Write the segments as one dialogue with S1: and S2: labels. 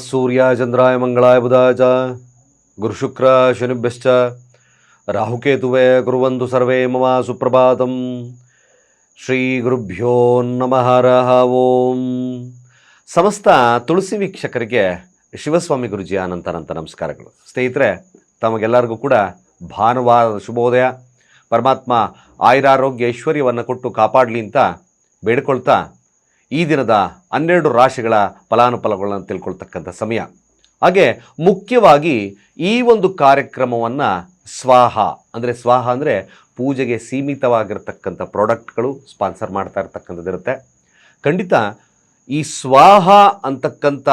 S1: ನಮಃ ಸೂರ್ಯ ಚಂದ್ರಾಯ ಮಂಗಳಾಯ ಬುಧಾಯ ಗುರುಶುಕ್ರ ಶನಿಭ್ಯಶ್ಚ ರಾಹುಕೇತುವೆ ಕುರುವಂತು ಸರ್ವೇ ಮಮ ಸುಪ್ರಭಾತಂ. ಶ್ರೀ ಗುರುಭ್ಯೋ ನಮಃ ಓಂ. ಸಮಸ್ತ ತುಳಸಿ ವೀಕ್ಷಕರಿಗೆ ಶಿವಸ್ವಾಮಿ ಗುರುಜಿ ಅನಂತನಂತ ನಮಸ್ಕಾರಗಳು. ಸ್ನೇಹಿತರೆ, ತಮಗೆಲ್ಲರಿಗೂ ಕೂಡ ಭಾನುವಾರ ಶುಭೋದಯ. ಪರಮಾತ್ಮ ಆಯುರಾರೋಗ್ಯ ಐಶ್ವರ್ಯವನ್ನು ಕೊಟ್ಟು ಕಾಪಾಡಲಿ ಅಂತ ಬೇಡ್ಕೊಳ್ತಾ ಈ ದಿನದ ಹನ್ನೆರಡು ರಾಶಿಗಳ ಫಲಾನುಫಲಗಳನ್ನು ತಿಳ್ಕೊಳ್ತಕ್ಕಂಥ ಸಮಯ. ಹಾಗೆ ಮುಖ್ಯವಾಗಿ ಈ ಒಂದು ಕಾರ್ಯಕ್ರಮವನ್ನು ಸ್ವಾಹ, ಅಂದರೆ ಸ್ವಾಹ ಅಂದರೆ ಪೂಜೆಗೆ ಸೀಮಿತವಾಗಿರ್ತಕ್ಕಂಥ ಪ್ರಾಡಕ್ಟ್ಗಳು ಸ್ಪಾನ್ಸರ್ ಮಾಡ್ತಾ ಇರ್ತಕ್ಕಂಥದ್ದು ಇರುತ್ತೆ. ಖಂಡಿತ ಈ ಸ್ವಾಹ ಅಂತಕ್ಕಂಥ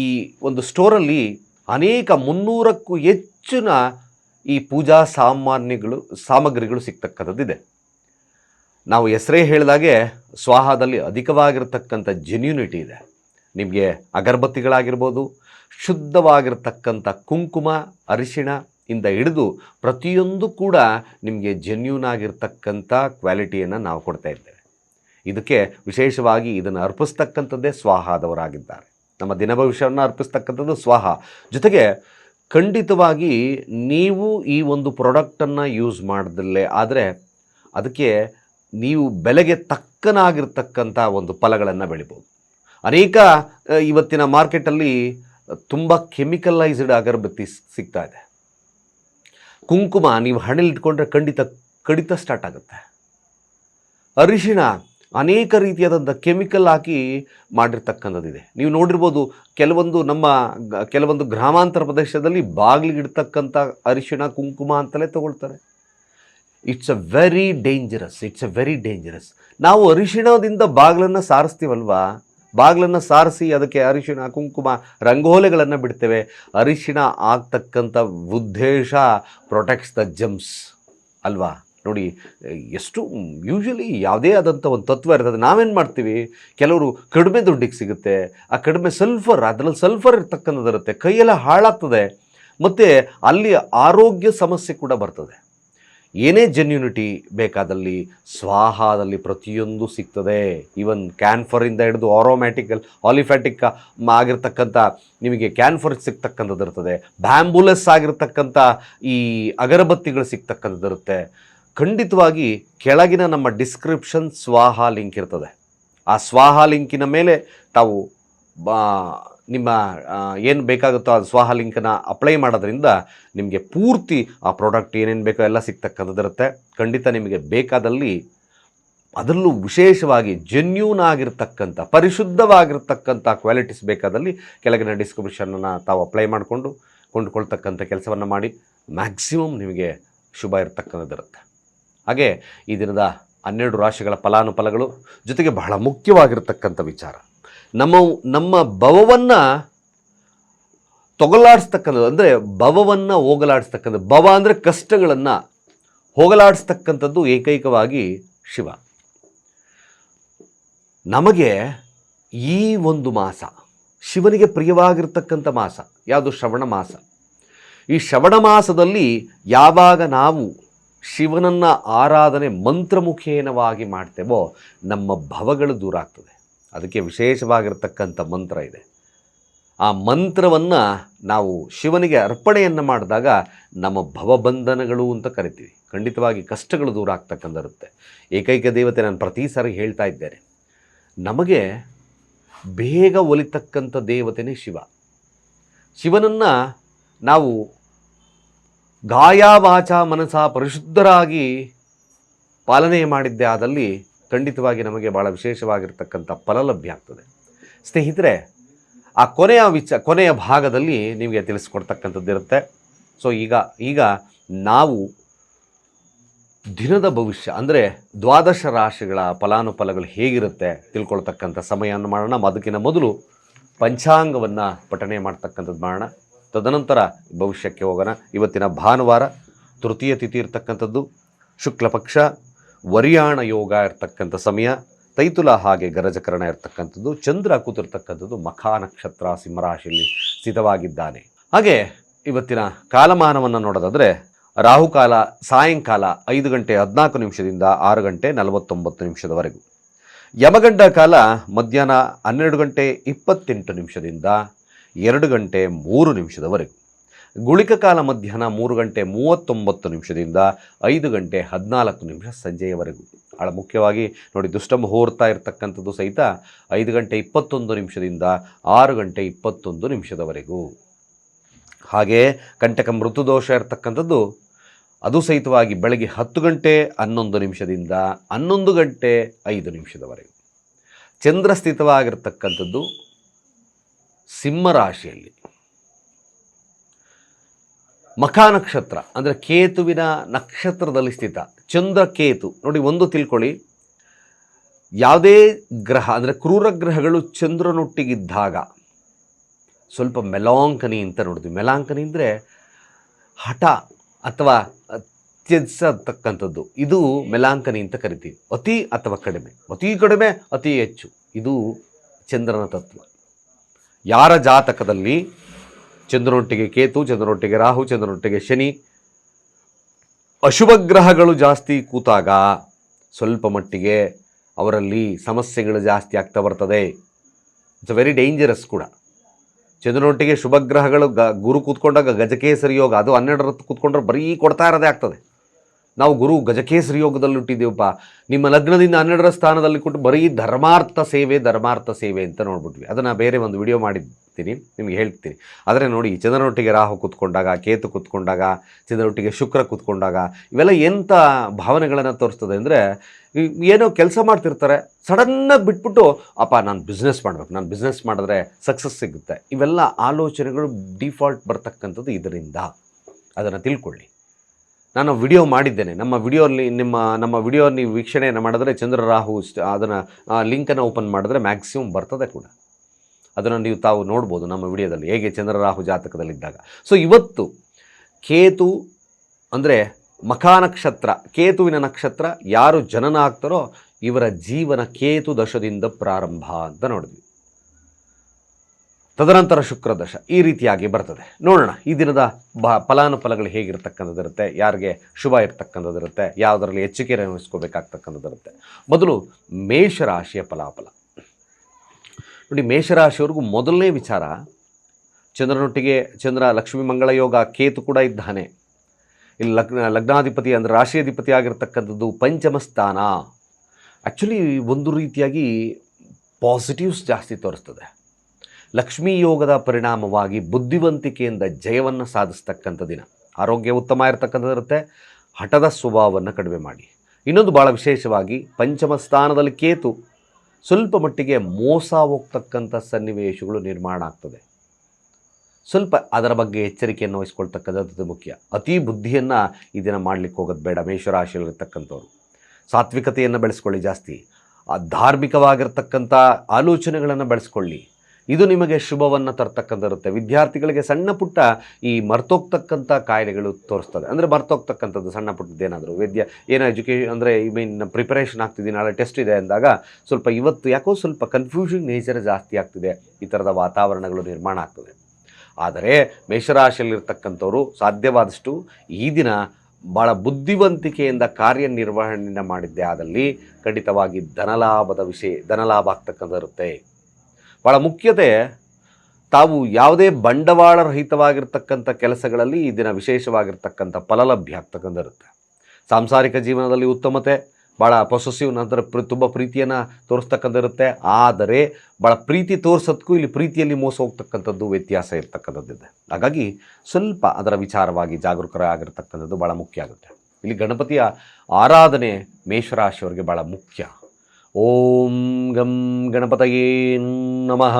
S1: ಈ ಒಂದು ಸ್ಟೋರಲ್ಲಿ ಅನೇಕ ಮುನ್ನೂರಕ್ಕೂ ಹೆಚ್ಚಿನ ಈ ಪೂಜಾ ಸಾಮಾನ್ಯಗಳು, ಸಾಮಗ್ರಿಗಳು ಸಿಗ್ತಕ್ಕಂಥದ್ದಿದೆ. ನಾವು ಹೆಸರೇ ಹೇಳಿದಾಗೆ ಸ್ವಾಹದಲ್ಲಿ ಅಧಿಕವಾಗಿರತಕ್ಕಂಥ ಜೆನ್ಯುನಿಟಿ ಇದೆ. ನಿಮಗೆ ಅಗರಬತ್ತಿಗಳಾಗಿರ್ಬೋದು, ಶುದ್ಧವಾಗಿರ್ತಕ್ಕಂಥ ಕುಂಕುಮ, ಅರಿಶಿಣ ಇಂದ ಹಿಡಿದು ಪ್ರತಿಯೊಂದು ಕೂಡ ನಿಮಗೆ ಜೆನ್ಯೂನ್ ಆಗಿರ್ತಕ್ಕಂಥ ಕ್ವಾಲಿಟಿಯನ್ನು ನಾವು ಕೊಡ್ತಾ ಇದ್ದೇವೆ. ಇದಕ್ಕೆ ವಿಶೇಷವಾಗಿ ಇದನ್ನು ಅರ್ಪಿಸ್ತಕ್ಕಂಥದ್ದೇ ಸ್ವಾಹಾದವರಾಗಿದ್ದಾರೆ. ನಮ್ಮ ದಿನ ಭವಿಷ್ಯವನ್ನು ಅರ್ಪಿಸ್ತಕ್ಕಂಥದ್ದು ಸ್ವಾಹ. ಜೊತೆಗೆ ಖಂಡಿತವಾಗಿ ನೀವು ಈ ಒಂದು ಪ್ರಾಡಕ್ಟನ್ನು ಯೂಸ್ ಮಾಡಿದಲ್ಲೇ ಆದರೆ ಅದಕ್ಕೆ ನೀವು ಬೆಲೆಗೆ ತಕ್ಕನಾಗಿರ್ತಕ್ಕಂಥ ಒಂದು ಫಲಗಳನ್ನು ಬೆಳಿಬೋದು. ಅನೇಕ ಇವತ್ತಿನ ಮಾರ್ಕೆಟಲ್ಲಿ ತುಂಬ ಕೆಮಿಕಲೈಸ್ಡ್ ಅಗರಬತ್ತಿ ಸಿಗ್ತಾ ಇದೆ. ಕುಂಕುಮ ನೀವು ಹಣೆಲಿಟ್ಕೊಂಡ್ರೆ ಖಂಡಿತ ಕಡಿತ ಸ್ಟಾರ್ಟ್ ಆಗುತ್ತೆ. ಅರಿಶಿಣ ಅನೇಕ ರೀತಿಯಾದಂಥ ಕೆಮಿಕಲ್ ಹಾಕಿ ಮಾಡಿರ್ತಕ್ಕಂಥದ್ದಿದೆ. ನೀವು ನೋಡಿರ್ಬೋದು ಕೆಲವೊಂದು ನಮ್ಮ ಕೆಲವೊಂದು ಗ್ರಾಮಾಂತರ ಪ್ರದೇಶದಲ್ಲಿ ಬಾಗಿಲಿಗಿಡ್ತಕ್ಕಂಥ ಅರಿಶಿಣ, ಕುಂಕುಮ ಅಂತಲೇ ತಗೊಳ್ತಾರೆ. It's a very dangerous it's a very dangerous ನಾವು ಅರಿಶಿಣದಿಂದ ಬಾಗಿಲನ್ನು ಸಾರಿಸ್ತೀವಲ್ವಾ? ಬಾಗಿಲನ್ನು ಸಾರಿಸಿ ಅದಕ್ಕೆ ಅರಿಶಿಣ, ಕುಂಕುಮ, ರಂಗೋಲೆಗಳನ್ನು ಬಿಡ್ತೇವೆ. ಅರಿಶಿಣ ಆಗ್ತಕ್ಕಂಥ ಉದ್ದೇಶ ಪ್ರೊಟೆಕ್ಟ್ಸ್ ದ ಜಮ್ಸ್ ಅಲ್ವಾ? ನೋಡಿ, ಎಷ್ಟು ಯೂಶ್ವಲಿ ಯಾವುದೇ ಆದಂಥ ಒಂದು ತತ್ವ ಇರ್ತದೆ. ನಾವೇನು ಮಾಡ್ತೀವಿ? ಕೆಲವರು ಕಡಿಮೆ ದುಡ್ಡಿಗೆ ಸಿಗುತ್ತೆ. ಆ ಕಡಿಮೆ ಸಲ್ಫರ್ ಅದರಲ್ಲಿ ಸಲ್ಫರ್ ಇರ್ತಕ್ಕಂಥದ್ದು ಇರುತ್ತೆ. ಕೈಯೆಲ್ಲ ಹಾಳಾಗ್ತದೆ. ಮತ್ತು ಅಲ್ಲಿ ಆರೋಗ್ಯ ಸಮಸ್ಯೆ ಕೂಡ ಬರ್ತದೆ. ಏನೇ ಜೆನ್ಯುನಿಟಿ ಬೇಕಾದಲ್ಲಿ ಸ್ವಾಹಾದಲ್ಲಿ ಪ್ರತಿಯೊಂದು ಸಿಗ್ತದೆ. ಈವನ್ ಕ್ಯಾನ್ಫರಿಂದ ಹಿಡಿದು ಆರೋಮ್ಯಾಟಿಕಲ್ ಆಲಿಫ್ಯಾಟಿಕ್ ಆಗಿರ್ತಕ್ಕಂಥ, ನಿಮಗೆ ಕ್ಯಾನ್ಫರ್ ಸಿಗ್ತಕ್ಕಂಥದ್ದು ಇರ್ತದೆ. ಬ್ಯಾಂಬುಲೆಸ್ ಆಗಿರ್ತಕ್ಕಂಥ ಈ ಅಗರಬತ್ತಿಗಳು ಸಿಗ್ತಕ್ಕಂಥದ್ದು ಇರುತ್ತೆ. ಖಂಡಿತವಾಗಿ ಕೆಳಗಿನ ನಮ್ಮ ಡಿಸ್ಕ್ರಿಪ್ಷನ್ ಸ್ವಾಹ ಲಿಂಕ್ ಇರ್ತದೆ. ಆ ಸ್ವಾಹ ಲಿಂಕಿನ ಮೇಲೆ ತಾವು ನಿಮ್ಮ ಏನು ಬೇಕಾಗುತ್ತೋ ಅದು ಸ್ವಾಹ ಅಪ್ಲೈ ಮಾಡೋದ್ರಿಂದ ನಿಮಗೆ ಪೂರ್ತಿ ಆ ಪ್ರಾಡಕ್ಟ್ ಏನೇನು ಬೇಕೋ ಎಲ್ಲ ಸಿಗ್ತಕ್ಕಂಥದ್ದಿರುತ್ತೆ ಖಂಡಿತ ನಿಮಗೆ ಬೇಕಾದಲ್ಲಿ ಅದರಲ್ಲೂ ವಿಶೇಷವಾಗಿ ಜೆನ್ಯೂನ್ ಆಗಿರ್ತಕ್ಕಂಥ, ಪರಿಶುದ್ಧವಾಗಿರ್ತಕ್ಕಂಥ ಕ್ವಾಲಿಟೀಸ್ ಬೇಕಾದಲ್ಲಿ ಕೆಳಗಿನ ಡಿಸ್ಕ್ರಿಪ್ಷನನ್ನು ತಾವು ಅಪ್ಲೈ ಮಾಡಿಕೊಂಡು ಕೊಂಡುಕೊಳ್ತಕ್ಕಂಥ ಕೆಲಸವನ್ನು ಮಾಡಿ ಮ್ಯಾಕ್ಸಿಮಮ್ ನಿಮಗೆ ಶುಭ ಇರತಕ್ಕಂಥದ್ದಿರುತ್ತೆ ಹಾಗೆ ಈ ದಿನದ ಹನ್ನೆರಡು ರಾಶಿಗಳ ಫಲಾನುಫಲಗಳು ಜೊತೆಗೆ ಬಹಳ ಮುಖ್ಯವಾಗಿರ್ತಕ್ಕಂಥ ವಿಚಾರ. ನಮ್ಮ ನಮ್ಮ ಭವವನ್ನು ತೊಗಲಾಡಿಸ್ತಕ್ಕಂಥದ್ದು, ಅಂದರೆ ಭವವನ್ನು ಹೋಗಲಾಡಿಸ್ತಕ್ಕಂಥದ್ದು. ಭವ ಅಂದರೆ ಕಷ್ಟಗಳನ್ನು ಹೋಗಲಾಡಿಸ್ತಕ್ಕಂಥದ್ದು ಏಕೈಕವಾಗಿ ಶಿವ. ನಮಗೆ ಈ ಒಂದು ಮಾಸ, ಶಿವನಿಗೆ ಪ್ರಿಯವಾಗಿರ್ತಕ್ಕಂಥ ಮಾಸ, ಯಾವುದು ಶ್ರವಣ ಮಾಸ. ಈ ಶ್ರವಣ ಮಾಸದಲ್ಲಿ ಯಾವಾಗ ನಾವು ಶಿವನನ್ನು ಆರಾಧನೆ ಮಂತ್ರಮುಖೇನವಾಗಿ ಮಾಡ್ತೇವೋ, ನಮ್ಮ ಭವಗಳು ದೂರ ಆಗ್ತದೆ ಅದಕ್ಕೆ ವಿಶೇಷವಾಗಿರ್ತಕ್ಕಂಥ ಮಂತ್ರ ಇದೆ. ಆ ಮಂತ್ರವನ್ನು ನಾವು ಶಿವನಿಗೆ ಅರ್ಪಣೆಯನ್ನು ಮಾಡಿದಾಗ ನಮ್ಮ ಭವಬಂಧನಗಳು ಅಂತ ಕರಿತೀವಿ. ಖಂಡಿತವಾಗಿ ಕಷ್ಟಗಳು ದೂರ ಆಗ್ತಕ್ಕಂಥರುತ್ತೆ ಏಕೈಕ ದೇವತೆ ನಾನು ಪ್ರತಿ ಸಾರಿ ಹೇಳ್ತಾ ಇದ್ದೇನೆ. ನಮಗೆ ಬೇಗ ಒಲಿತಕ್ಕಂಥ ದೇವತೆನೇ ಶಿವ. ಶಿವನನ್ನು ನಾವು ಗಾಯ ವಾಚ ಮನಸ ಪರಿಶುದ್ಧರಾಗಿ ಪಾಲನೆ ಮಾಡಿದ್ದೆ ಆದಲ್ಲಿ ಖಂಡಿತವಾಗಿ ನಮಗೆ ಭಾಳ ವಿಶೇಷವಾಗಿರ್ತಕ್ಕಂಥ ಫಲ ಲಭ್ಯ ಆಗ್ತದೆ. ಸ್ನೇಹಿತರೆ, ಆ ಕೊನೆಯ ವಿಚ, ಕೊನೆಯ ಭಾಗದಲ್ಲಿ ನಿಮಗೆ ತಿಳಿಸ್ಕೊಡ್ತಕ್ಕಂಥದ್ದಿರುತ್ತೆ ಸೊ ಈಗ ಈಗ ನಾವು ದಿನದ ಭವಿಷ್ಯ, ಅಂದರೆ ದ್ವಾದಶ ರಾಶಿಗಳ ಫಲಾನುಫಲಗಳು ಹೇಗಿರುತ್ತೆ ತಿಳ್ಕೊಳ್ತಕ್ಕಂಥ ಸಮಯವನ್ನು ಮಾಡೋಣ. ಅದಕ್ಕಿಂತ ಮೊದಲು ಪಂಚಾಂಗವನ್ನು ಪಠನೆ ಮಾಡ್ತಕ್ಕಂಥದ್ದು ಮಾಡೋಣ. ತದನಂತರ ಭವಿಷ್ಯಕ್ಕೆ ಹೋಗೋಣ. ಇವತ್ತಿನ ಭಾನುವಾರ ತೃತೀಯ ತಿಥಿ ಇರ್ತಕ್ಕಂಥದ್ದು. ಶುಕ್ಲ ಪಕ್ಷ ವರಿಯಾಣ ಯೋಗ ಇರ್ತಕ್ಕಂಥ ಸಮಯ, ತೈತುಲ ಹಾಗೆ ಗರಜಕರಣ ಇರ್ತಕ್ಕಂಥದ್ದು, ಚಂದ್ರ ಕೂತಿರ್ತಕ್ಕಂಥದ್ದು ಮಖಾ ನಕ್ಷತ್ರ ಸಿಂಹರಾಶಿಯಲ್ಲಿ ಸ್ಥಿತವಾಗಿದ್ದಾನೆ. ಹಾಗೆ ಇವತ್ತಿನ ಕಾಲಮಾನವನ್ನು ನೋಡೋದಾದರೆ, ರಾಹುಕಾಲ ಸಾಯಂಕಾಲ ಐದು ಗಂಟೆ ಹದಿನಾಲ್ಕು ನಿಮಿಷದಿಂದ ಆರು ಗಂಟೆ ನಲವತ್ತೊಂಬತ್ತು ನಿಮಿಷದವರೆಗೂ. ಯಮಗಂಡ ಕಾಲ ಮಧ್ಯಾಹ್ನ ಹನ್ನೆರಡು ಗಂಟೆ ಇಪ್ಪತ್ತೆಂಟು ನಿಮಿಷದಿಂದ ಎರಡು ಗಂಟೆ ಮೂರು ನಿಮಿಷದವರೆಗೂ. ಗುಳಿಕ ಕಾಲ ಮಧ್ಯಾಹ್ನ ಮೂರು ಗಂಟೆ ಮೂವತ್ತೊಂಬತ್ತು ನಿಮಿಷದಿಂದ ಐದು ಗಂಟೆ ಹದಿನಾಲ್ಕು ನಿಮಿಷ ಸಂಜೆಯವರೆಗೂ. ಭಾಳ ಮುಖ್ಯವಾಗಿ ನೋಡಿ, ದುಷ್ಟ ಮುಹೂರ್ತ ಇರತಕ್ಕಂಥದ್ದು ಸಹಿತ ಐದು ಗಂಟೆ ಇಪ್ಪತ್ತೊಂದು ನಿಮಿಷದಿಂದ ಆರು ಗಂಟೆ ಇಪ್ಪತ್ತೊಂದು ನಿಮಿಷದವರೆಗೂ. ಹಾಗೆ ಕಂಟಕ ಮೃತುದೋಷ ಇರತಕ್ಕಂಥದ್ದು, ಅದು ಸಹಿತವಾಗಿ ಬೆಳಗ್ಗೆ ಹತ್ತು ಗಂಟೆ ಹನ್ನೊಂದು ನಿಮಿಷದಿಂದ ಹನ್ನೊಂದು ಗಂಟೆ ಐದು ನಿಮಿಷದವರೆಗೂ. ಚಂದ್ರ ಸ್ಥಿತವಾಗಿರ್ತಕ್ಕಂಥದ್ದು ಸಿಂಹರಾಶಿಯಲ್ಲಿ ಮಖ ನಕ್ಷತ್ರ ಅಂದರೆ ಕೇತುವಿನ ನಕ್ಷತ್ರದಲ್ಲಿ ಸ್ಥಿತ. ಚಂದ್ರ ಕೇತು ನೋಡಿ ಒಂದು ತಿಳ್ಕೊಳ್ಳಿ. ಯಾವುದೇ ಗ್ರಹ, ಅಂದರೆ ಕ್ರೂರ ಗ್ರಹಗಳು ಚಂದ್ರನೊಟ್ಟಿಗಿದ್ದಾಗ, ಸ್ವಲ್ಪ ಮೆಲಾಂಕನಿ ಅಂತ ನೋಡಿದ್ವಿ ಮೆಲಾಂಕನಿ ಅಂದರೆ ಹಠ ಅಥವಾ ತ್ಯಜಿಸತಕ್ಕಂಥದ್ದು. ಇದು ಮೆಲಾಂಕನಿ ಅಂತ ಕರಿತೀವಿ. ಅತಿ ಅಥವಾ ಕಡಿಮೆ. ಅತಿ ಕಡಿಮೆ, ಅತಿ ಹೆಚ್ಚು. ಇದು ಚಂದ್ರನ ತತ್ವ. ಯಾರ ಜಾತಕದಲ್ಲಿ ಚಂದ್ರನೊಟ್ಟಿಗೆ ಕೇತು, ಚಂದ್ರನೊಟ್ಟಿಗೆ ರಾಹು, ಚಂದ್ರನೊಟ್ಟಿಗೆ ಶನಿ. ಅಶುಭ ಗ್ರಹಗಳು ಜಾಸ್ತಿ ಕೂತಾಗ ಸ್ವಲ್ಪ ಮಟ್ಟಿಗೆ ಅವರಲ್ಲಿ ಸಮಸ್ಯೆಗಳು ಜಾಸ್ತಿ ಆಗ್ತಾ ಬರ್ತದೆ. ಇಟ್ಸ್ ವೆರಿ ಡೇಂಜರಸ್ ಕೂಡ. ಚಂದ್ರನೊಟ್ಟಿಗೆ ಶುಭ ಗ್ರಹಗಳು ಗ, ಗುರು ಕೂತ್ಕೊಂಡಾಗ ಗಜಕೇಸರಿ ಯೋಗ ಅದು ಹನ್ನೆರಡರತ್ತು ಕೂತ್ಕೊಂಡ್ರೆ ಬರೀ ಕೊಡ್ತಾ ಇರೋದೇ ಆಗ್ತದೆ. ನಾವು ಗುರು ಗಜಕೇಸರಿ ಯೋಗದಲ್ಲಿ ಹುಟ್ಟಿದ್ದೀವಪ್ಪ ನಿಮ್ಮ ಲಗ್ನದಿಂದ ಹನ್ನೆರಡರ ಸ್ಥಾನದಲ್ಲಿ ಕೊಟ್ಟು ಬರೀ ಧರ್ಮಾರ್ಥ ಸೇವೆ ಧರ್ಮಾರ್ಥ ಸೇವೆ ಅಂತ ನೋಡ್ಬಿಟ್ವಿ. ಅದನ್ನು ಬೇರೆ ಒಂದು ವಿಡಿಯೋ ಮಾಡಿದ್ದೀನಿ, ನಿಮಗೆ ಹೇಳ್ತೀನಿ. ಆದರೆ ನೋಡಿ ಚಂದ್ರನೊಟ್ಟಿಗೆ ರಾಹು ಕೂತ್ಕೊಂಡಾಗ, ಕೇತು ಕೂತ್ಕೊಂಡಾಗ, ಚಂದ್ರನೊಟ್ಟಿಗೆ ಶುಕ್ರ ಕೂತ್ಕೊಂಡಾಗ, ಇವೆಲ್ಲ ಎಂಥ ಭಾವನೆಗಳನ್ನು ತೋರಿಸ್ತದೆ ಅಂದರೆ ಏನೋ ಕೆಲಸ ಮಾಡ್ತಿರ್ತಾರೆ ಸಡನ್ನಾಗಿ ಬಿಟ್ಬಿಟ್ಟು, ಅಪ್ಪ, ನಾನು ಬಿಸ್ನೆಸ್ ಮಾಡಬೇಕು. ನಾನು ಬಿಸ್ನೆಸ್ ಮಾಡಿದ್ರೆ ಸಕ್ಸಸ್ ಸಿಗುತ್ತೆ. ಇವೆಲ್ಲ ಆಲೋಚನೆಗಳು ಡಿಫಾಲ್ಟ್ ಬರ್ತಕ್ಕಂಥದ್ದು ಇದರಿಂದ. ಅದನ್ನು ತಿಳ್ಕೊಳ್ಳಿ. ನಾನು ವಿಡಿಯೋ ಮಾಡಿದ್ದೇನೆ. ನಮ್ಮ ವಿಡಿಯೋಲ್ಲಿ ನಿಮ್ಮ, ನಮ್ಮ ವಿಡಿಯೋ ನೀವು ವೀಕ್ಷಣೆಯನ್ನು ಮಾಡಿದ್ರೆ ಚಂದ್ರ ರಾಹು ಅದನ್ನು ಲಿಂಕನ್ನು ಓಪನ್ ಮಾಡಿದ್ರೆ ಮ್ಯಾಕ್ಸಿಮಮ್ ಬರ್ತದೆ ಕೂಡ. ಅದನ್ನು ನೀವು ತಾವು ನೋಡ್ಬೋದು ನಮ್ಮ ವಿಡಿಯೋದಲ್ಲಿ, ಹೇಗೆ ಚಂದ್ರ ರಾಹು ಜಾತಕದಲ್ಲಿದ್ದಾಗ. ಸೊ ಇವತ್ತು ಕೇತು ಅಂದರೆ ಮಖ ನಕ್ಷತ್ರ, ಕೇತುವಿನ ನಕ್ಷತ್ರ ಯಾರು ಜನನ ಆಗ್ತಾರೋ ಇವರ ಜೀವನ ಕೇತು ದಶದಿಂದ ಪ್ರಾರಂಭ ಅಂತ ನೋಡಿದ್ವಿ. ತದನಂತರ ಶುಕ್ರದಶ ಈ ರೀತಿಯಾಗಿ ಬರ್ತದೆ. ನೋಡೋಣ, ಈ ದಿನದ ಬ ಫಲಾನುಫಲಗಳು ಹೇಗಿರ್ತಕ್ಕಂಥದ್ದಿರುತ್ತೆ ಯಾರಿಗೆ ಶುಭ ಇರ್ತಕ್ಕಂಥದ್ದಿರುತ್ತೆ ಯಾವುದರಲ್ಲಿ ಎಚ್ಚರಿಕೆ ವಹಿಸ್ಕೋಬೇಕಾಗ್ತಕ್ಕಂಥದ್ದಿರುತ್ತೆ ಮೊದಲು ಮೇಷರಾಶಿಯ ಫಲಾಫಲ. ನೋಡಿ, ಮೇಷರಾಶಿಯವ್ರಿಗೂ ಮೊದಲನೇ ವಿಚಾರ, ಚಂದ್ರನೊಟ್ಟಿಗೆ ಚಂದ್ರ ಲಕ್ಷ್ಮೀ ಮಂಗಳ ಯೋಗ ಕೇತು ಕೂಡ ಇದ್ದಾನೆ. ಇಲ್ಲಿ ಲಗ್ನ, ಲಗ್ನಾಧಿಪತಿ ಅಂದರೆ ರಾಶಿಯಾಧಿಪತಿ ಆಗಿರ್ತಕ್ಕಂಥದ್ದು ಪಂಚಮ ಸ್ಥಾನ. ಆ್ಯಕ್ಚುಲಿ ಒಂದು ರೀತಿಯಾಗಿ ಪಾಸಿಟಿವ್ಸ್ ಜಾಸ್ತಿ ತೋರಿಸ್ತದೆ. ಲಕ್ಷ್ಮೀ ಯೋಗದ ಪರಿಣಾಮವಾಗಿ ಬುದ್ಧಿವಂತಿಕೆಯಿಂದ ಜಯವನ್ನು ಸಾಧಿಸ್ತಕ್ಕಂಥ ದಿನ. ಆರೋಗ್ಯ ಉತ್ತಮ ಇರತಕ್ಕಂಥದ್ದಿರುತ್ತೆ. ಹಠದ ಸ್ವಭಾವವನ್ನು ಕಡಿಮೆ ಮಾಡಿ. ಇನ್ನೊಂದು ಭಾಳ ವಿಶೇಷವಾಗಿ ಪಂಚಮ ಸ್ಥಾನದಲ್ಲಿ ಕೇತು ಸ್ವಲ್ಪ ಮಟ್ಟಿಗೆ ಮೋಸ ಹೋಗ್ತಕ್ಕಂಥ ಸನ್ನಿವೇಶಗಳು ನಿರ್ಮಾಣ ಆಗ್ತದೆ. ಸ್ವಲ್ಪ ಅದರ ಬಗ್ಗೆ ಎಚ್ಚರಿಕೆಯನ್ನು ವಹಿಸ್ಕೊಳ್ತಕ್ಕಂಥದ್ದು ಮುಖ್ಯ. ಅತಿ ಬುದ್ಧಿಯನ್ನು ಈ ದಿನ ಮಾಡಲಿಕ್ಕೆ ಹೋಗೋದು ಬೇಡ. ಮೇಷರಾಶಿಯಲ್ಲಿರ್ತಕ್ಕಂಥವ್ರು. ಸಾತ್ವಿಕತೆಯನ್ನು ಬೆಳೆಸ್ಕೊಳ್ಳಿ ಜಾಸ್ತಿ. ಆ ಧಾರ್ಮಿಕವಾಗಿರ್ತಕ್ಕಂಥ ಆಲೋಚನೆಗಳನ್ನು ಬೆಳೆಸ್ಕೊಳ್ಳಿ. ಇದು ನಿಮಗೆ ಶುಭವನ್ನು ತರ್ತಕ್ಕಂಥರುತ್ತೆ ವಿದ್ಯಾರ್ಥಿಗಳಿಗೆ ಸಣ್ಣ ಪುಟ್ಟ ಈ ಮರ್ತೋಗ್ತಕ್ಕಂಥ ಕಾಯಿಲೆಗಳು ತೋರಿಸ್ತದೆ. ಅಂದರೆ ಮರ್ತೋಗ್ತಕ್ಕಂಥದ್ದು ಸಣ್ಣ ಪುಟ್ಟದ್ದೇನಾದರೂ ವೈದ್ಯ ಏನೋ ಎಜುಕೇಷನ್ ಅಂದರೆ ಈ ಮೀನ್ ಪ್ರಿಪರೇಷನ್ ಆಗ್ತಿದ್ದೀನಿ ನಾಳೆ ಟೆಸ್ಟ್ ಇದೆ ಅಂದಾಗ ಸ್ವಲ್ಪ ಇವತ್ತು ಯಾಕೋ ಸ್ವಲ್ಪ ಕನ್ಫ್ಯೂಷನ್ ನೇಚರ್ ಜಾಸ್ತಿ ಆಗ್ತಿದೆ. ಈ ಥರದ ವಾತಾವರಣಗಳು ನಿರ್ಮಾಣ ಆಗ್ತದೆ. ಆದರೆ ಮೇಷರಾಶಿಯಲ್ಲಿರ್ತಕ್ಕಂಥವರು ಸಾಧ್ಯವಾದಷ್ಟು ಈ ದಿನ ಭಾಳ ಬುದ್ಧಿವಂತಿಕೆಯಿಂದ ಕಾರ್ಯನಿರ್ವಹಣೆಯನ್ನು ಮಾಡಿದ್ದೆ ಆದಲ್ಲಿ ಖಂಡಿತವಾಗಿ ಧನಲಾಭದ ವಿಷಯ ಧನಲಾಭ ಆಗ್ತಕ್ಕಂಥಿರುತ್ತೆ ಭಾಳ ಮುಖ್ಯತೆ. ತಾವು ಯಾವುದೇ ಬಂಡವಾಳ ರಹಿತವಾಗಿರ್ತಕ್ಕಂಥ ಕೆಲಸಗಳಲ್ಲಿ ಈ ದಿನ ವಿಶೇಷವಾಗಿರ್ತಕ್ಕಂಥ ಫಲಲಭ್ಯ ಆಗ್ತಕ್ಕಂಥಿರುತ್ತೆ ಸಾಂಸಾರಿಕ ಜೀವನದಲ್ಲಿ ಉತ್ತಮತೆ ಭಾಳ ಪೊಸೆಸಿವ್ ನಂತರ ಪ್ರ, ತುಂಬ ಪ್ರೀತಿಯನ್ನು ತೋರಿಸ್ತಕ್ಕಂಥಿರುತ್ತೆ ಆದರೆ ಭಾಳ ಪ್ರೀತಿ ತೋರಿಸೋದಕ್ಕೂ ಇಲ್ಲಿ ಪ್ರೀತಿಯಲ್ಲಿ ಮೋಸ ಹೋಗ್ತಕ್ಕಂಥದ್ದು ವ್ಯತ್ಯಾಸ ಇರ್ತಕ್ಕಂಥದ್ದಿದೆ. ಹಾಗಾಗಿ ಸ್ವಲ್ಪ ಅದರ ವಿಚಾರವಾಗಿ ಜಾಗರೂಕರಾಗಿರ್ತಕ್ಕಂಥದ್ದು ಭಾಳ ಮುಖ್ಯ ಆಗುತ್ತೆ. ಇಲ್ಲಿ ಗಣಪತಿಯ ಆರಾಧನೆ ಮೇಷರಾಶಿಯವರಿಗೆ ಭಾಳ ಮುಖ್ಯ. ಓಂ ಗಂ ಗಣಪತಯೇ ನಮಃ.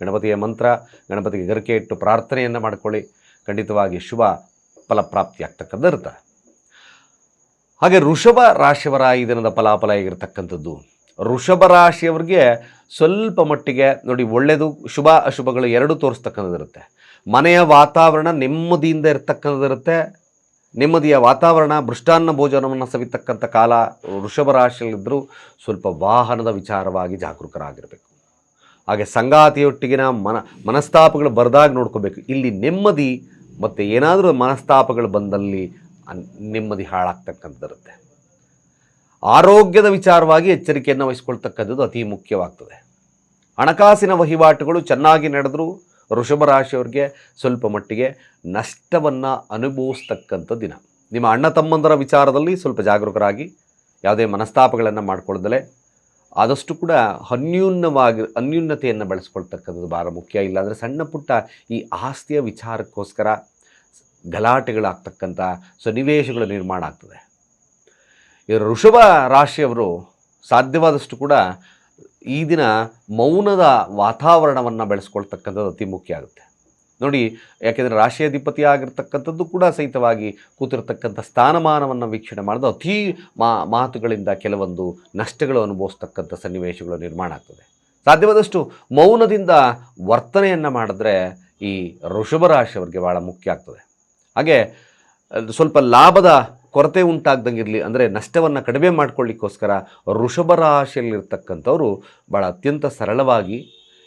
S1: ಗಣಪತಿಯ ಮಂತ್ರ, ಗಣಪತಿಗೆ ಗರಿಕೆ ಇಟ್ಟು ಪ್ರಾರ್ಥನೆಯನ್ನು ಮಾಡಿಕೊಳ್ಳಿ. ಖಂಡಿತವಾಗಿ ಶುಭ ಫಲಪ್ರಾಪ್ತಿಯಾಗ್ತಕ್ಕಂಥ ಇರ್ತದೆ ಹಾಗೆ ಋಷಭ ರಾಶಿಯವರ ಈ ದಿನದ ಫಲಾಫಲ ಆಗಿರ್ತಕ್ಕಂಥದ್ದು ಋಷಭ ರಾಶಿಯವರಿಗೆ ಸ್ವಲ್ಪ ಮಟ್ಟಿಗೆ ನೋಡಿ ಒಳ್ಳೆಯದು, ಶುಭ ಅಶುಭಗಳು ಎರಡೂ ತೋರಿಸ್ತಕ್ಕಂಥದ್ದಿರುತ್ತೆ. ಮನೆಯ ವಾತಾವರಣ ನೆಮ್ಮದಿಯಿಂದ ಇರ್ತಕ್ಕಂಥದ್ದಿರುತ್ತೆ. ನೆಮ್ಮದಿಯ ವಾತಾವರಣ, ಮೃಷ್ಟಾನ್ನ ಭೋಜನವನ್ನು ಸವಿತಕ್ಕಂಥ ಕಾಲ ವೃಷಭ ರಾಶಿಯಲ್ಲಿದ್ದರೂ ಸ್ವಲ್ಪ ವಾಹನದ ವಿಚಾರವಾಗಿ ಜಾಗರೂಕರಾಗಿರಬೇಕು. ಹಾಗೆ ಸಂಗಾತಿಯೊಟ್ಟಿಗಿನ ಮನ, ಮನಸ್ತಾಪಗಳು ಬರೆದಾಗ ನೋಡ್ಕೋಬೇಕು. ಇಲ್ಲಿ ನೆಮ್ಮದಿ ಮತ್ತು ಏನಾದರೂ ಮನಸ್ತಾಪಗಳು ಬಂದಲ್ಲಿ ನೆಮ್ಮದಿ ಹಾಳಾಗ್ತಕ್ಕಂಥದ್ದಿರುತ್ತೆ. ಆರೋಗ್ಯದ ವಿಚಾರವಾಗಿ ಎಚ್ಚರಿಕೆಯನ್ನು ವಹಿಸ್ಕೊಳ್ತಕ್ಕಂಥದ್ದು ಅತಿ ಮುಖ್ಯವಾಗ್ತದೆ. ಹಣಕಾಸಿನ ವಹಿವಾಟುಗಳು ಚೆನ್ನಾಗಿ ನಡೆದರೂ ವೃಷಭ ರಾಶಿಯವ್ರಿಗೆ ಸ್ವಲ್ಪ ಮಟ್ಟಿಗೆ ನಷ್ಟವನ್ನು ಅನುಭವಿಸ್ತಕ್ಕಂಥ ದಿನ. ನಿಮ್ಮ ಅಣ್ಣ ತಮ್ಮಂದರ ವಿಚಾರದಲ್ಲಿ ಸ್ವಲ್ಪ ಜಾಗರೂಕರಾಗಿ ಯಾವುದೇ ಮನಸ್ತಾಪಗಳನ್ನು ಮಾಡ್ಕೊಳ್ಳದಲೇ ಆದಷ್ಟು ಕೂಡ ಅನ್ಯೂನ್ಯವಾಗಿ, ಅನ್ಯೂನ್ಯತೆಯನ್ನು ಬೆಳೆಸ್ಕೊಳ್ತಕ್ಕಂಥದ್ದು ಭಾಳ ಮುಖ್ಯ. ಇಲ್ಲಾಂದರೆ ಸಣ್ಣ ಪುಟ್ಟ ಈ ಆಸ್ತಿಯ ವಿಚಾರಕ್ಕೋಸ್ಕರ ಗಲಾಟೆಗಳಾಗ್ತಕ್ಕಂಥ ಸನ್ನಿವೇಶಗಳು ನಿರ್ಮಾಣ ಆಗ್ತದೆ. ಈ ಋಷಭ ರಾಶಿಯವರು ಸಾಧ್ಯವಾದಷ್ಟು ಕೂಡ ಈ ದಿನ ಮೌನದ ವಾತಾವರಣವನ್ನು ಬೆಳೆಸ್ಕೊಳ್ತಕ್ಕಂಥದ್ದು ಅತಿ ಮುಖ್ಯ ಆಗುತ್ತೆ. ನೋಡಿ, ಯಾಕೆಂದರೆ ರಾಶಿ ಅಧಿಪತಿ ಆಗಿರ್ತಕ್ಕಂಥದ್ದು ಕೂಡ ಸಹಿತವಾಗಿ ಕೂತಿರ್ತಕ್ಕಂಥ ಸ್ಥಾನಮಾನವನ್ನು ವೀಕ್ಷಣೆ ಮಾಡೋದು ಅತಿ ಮಾತುಗಳಿಂದ ಕೆಲವೊಂದು ನಷ್ಟಗಳು ಅನುಭವಿಸ್ತಕ್ಕಂಥ ಸನ್ನಿವೇಶಗಳು ನಿರ್ಮಾಣ ಆಗ್ತದೆ. ಸಾಧ್ಯವಾದಷ್ಟು ಮೌನದಿಂದ ವರ್ತನೆಯನ್ನು ಮಾಡಿದ್ರೆ ಈ ವೃಷಭ ರಾಶಿಯವರಿಗೆ ಭಾಳ ಮುಖ್ಯ ಆಗ್ತದೆ. ಹಾಗೆ ಸ್ವಲ್ಪ ಲಾಭದ ಕೊರತೆ ಉಂಟಾಗ್ದಂಗೆ ಇರಲಿ ಅಂದರೆ ನಷ್ಟವನ್ನು ಕಡಿಮೆ ಮಾಡ್ಕೊಳ್ಳಿಕ್ಕೋಸ್ಕರ ವೃಷಭ ರಾಶಿಯಲ್ಲಿರ್ತಕ್ಕಂಥವರು ಭಾಳ ಅತ್ಯಂತ ಸರಳವಾಗಿ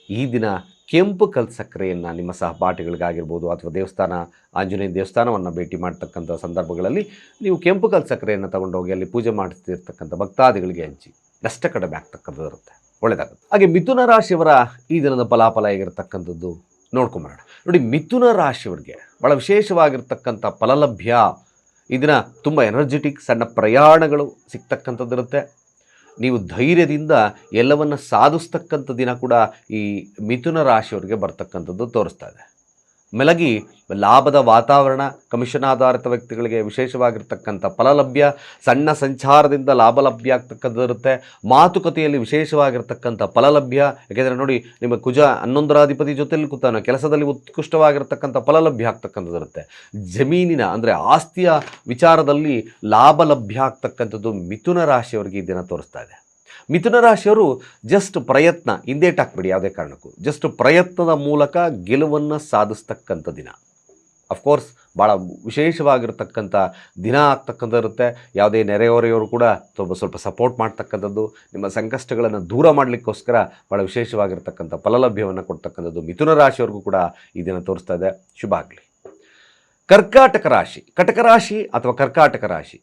S1: ಈ ದಿನ ಕೆಂಪು ಕಲ್ ಸಕ್ಕರೆಯನ್ನು ನಿಮ್ಮ ಸಹಪಾಠಿಗಳಿಗಾಗಿರ್ಬೋದು ಅಥವಾ ದೇವಸ್ಥಾನ ಆಂಜನೇಯ ದೇವಸ್ಥಾನವನ್ನು ಭೇಟಿ ಮಾಡ್ತಕ್ಕಂಥ ಸಂದರ್ಭಗಳಲ್ಲಿ ನೀವು ಕೆಂಪು ಕಲ್ ಸಕ್ಕರೆಯನ್ನು ತಗೊಂಡೋಗಿ ಅಲ್ಲಿ ಪೂಜೆ ಮಾಡ್ತಿರ್ತಕ್ಕಂಥ ಭಕ್ತಾದಿಗಳಿಗೆ ಹಂಚಿ ನಷ್ಟ ಕಡಿಮೆ ಆಗ್ತಕ್ಕಂಥದ್ದು ಇರುತ್ತೆ ಒಳ್ಳೆಯದಾಗುತ್ತೆ ಹಾಗೆ ಮಿಥುನ ರಾಶಿಯವರ ಈ ದಿನದ ಫಲಾಫಲ ಹೇಗಿರ್ತಕ್ಕಂಥದ್ದು ನೋಡ್ಕೊಂಬರೋಣ. ನೋಡಿ ಮಿಥುನ ರಾಶಿಯವರಿಗೆ ಭಾಳ ವಿಶೇಷವಾಗಿರ್ತಕ್ಕಂಥ ಫಲಲಭ್ಯ ಈ ದಿನ ತುಂಬ ಎನರ್ಜೆಟಿಕ್ ಸಣ್ಣ ಪ್ರಯಾಣಗಳು ಸಿಗ್ತಕ್ಕಂಥದ್ದಿರುತ್ತೆ. ನೀವು ಧೈರ್ಯದಿಂದ ಎಲ್ಲವನ್ನು ಸಾಧಿಸ್ತಕ್ಕಂಥ ದಿನ ಕೂಡ ಈ ಮಿಥುನ ರಾಶಿಯವರಿಗೆ ಬರ್ತಕ್ಕಂಥದ್ದು ತೋರಿಸ್ತಾ ಇದೆ. ಮೆಲಗಿ ಲಾಭದ ವಾತಾವರಣ ಕಮಿಷನ್ ಆಧಾರಿತ ವ್ಯಕ್ತಿಗಳಿಗೆ ವಿಶೇಷವಾಗಿರ್ತಕ್ಕಂಥ ಫಲಲಭ್ಯ, ಸಣ್ಣ ಸಂಚಾರದಿಂದ ಲಾಭ ಲಭ್ಯ ಆಗ್ತಕ್ಕಂಥದ್ದು ಇರುತ್ತೆ ಮಾತುಕತೆಯಲ್ಲಿ ವಿಶೇಷವಾಗಿರ್ತಕ್ಕಂಥ ಫಲಲಭ್ಯ, ಯಾಕೆಂದರೆ ನೋಡಿ ನಿಮ್ಮ ಕುಜ ಹನ್ನೊಂದರಾಧಿಪತಿ ಜೊತೆಯಲ್ಲಿ ಕೂತಾನೆ, ಕೆಲಸದಲ್ಲಿ ಉತ್ಕೃಷ್ಟವಾಗಿರ್ತಕ್ಕಂಥ ಫಲಲಭ್ಯ ಆಗ್ತಕ್ಕಂಥದ್ದು ಇರುತ್ತೆ ಜಮೀನಿನ ಅಂದರೆ ಆಸ್ತಿಯ ವಿಚಾರದಲ್ಲಿ ಲಾಭ ಲಭ್ಯ ಆಗ್ತಕ್ಕಂಥದ್ದು ಮಿಥುನ ರಾಶಿಯವರಿಗೆ ಈ ದಿನ ತೋರಿಸ್ತಾ ಇದೆ. ಮಿಥುನ ರಾಶಿಯವರು ಜಸ್ಟ್ ಪ್ರಯತ್ನ ಹಿಂದೇಟಾಕ್ಬಿಡಿ ಯಾವುದೇ ಕಾರಣಕ್ಕೂ. ಜಸ್ಟ್ ಪ್ರಯತ್ನದ ಮೂಲಕ ಗೆಲುವನ್ನು ಸಾಧಿಸ್ತಕ್ಕಂಥ ದಿನ. ಅಫ್ಕೋರ್ಸ್ ಭಾಳ ವಿಶೇಷವಾಗಿರ್ತಕ್ಕಂಥ ದಿನ ಆಗ್ತಕ್ಕಂಥ ಇರುತ್ತೆ. ಯಾವುದೇ ನೆರೆಹೊರೆಯವರು ಕೂಡ ಸ್ವಲ್ಪ ಸ್ವಲ್ಪ ಸಪೋರ್ಟ್ ಮಾಡ್ತಕ್ಕಂಥದ್ದು, ನಿಮ್ಮ ಸಂಕಷ್ಟಗಳನ್ನು ದೂರ ಮಾಡಲಿಕ್ಕೋಸ್ಕರ ಭಾಳ ವಿಶೇಷವಾಗಿರ್ತಕ್ಕಂಥ ಫಲಲಭ್ಯವನ್ನು ಕೊಡ್ತಕ್ಕಂಥದ್ದು ಮಿಥುನ ರಾಶಿಯವ್ರಿಗೂ ಕೂಡ ಈ ದಿನ ತೋರಿಸ್ತಾ ಇದೆ. ಶುಭ ಆಗಲಿ. ಕರ್ಕಾಟಕ ರಾಶಿ. ಕಟಕ ರಾಶಿ ಅಥವಾ ಕರ್ಕಾಟಕ ರಾಶಿ?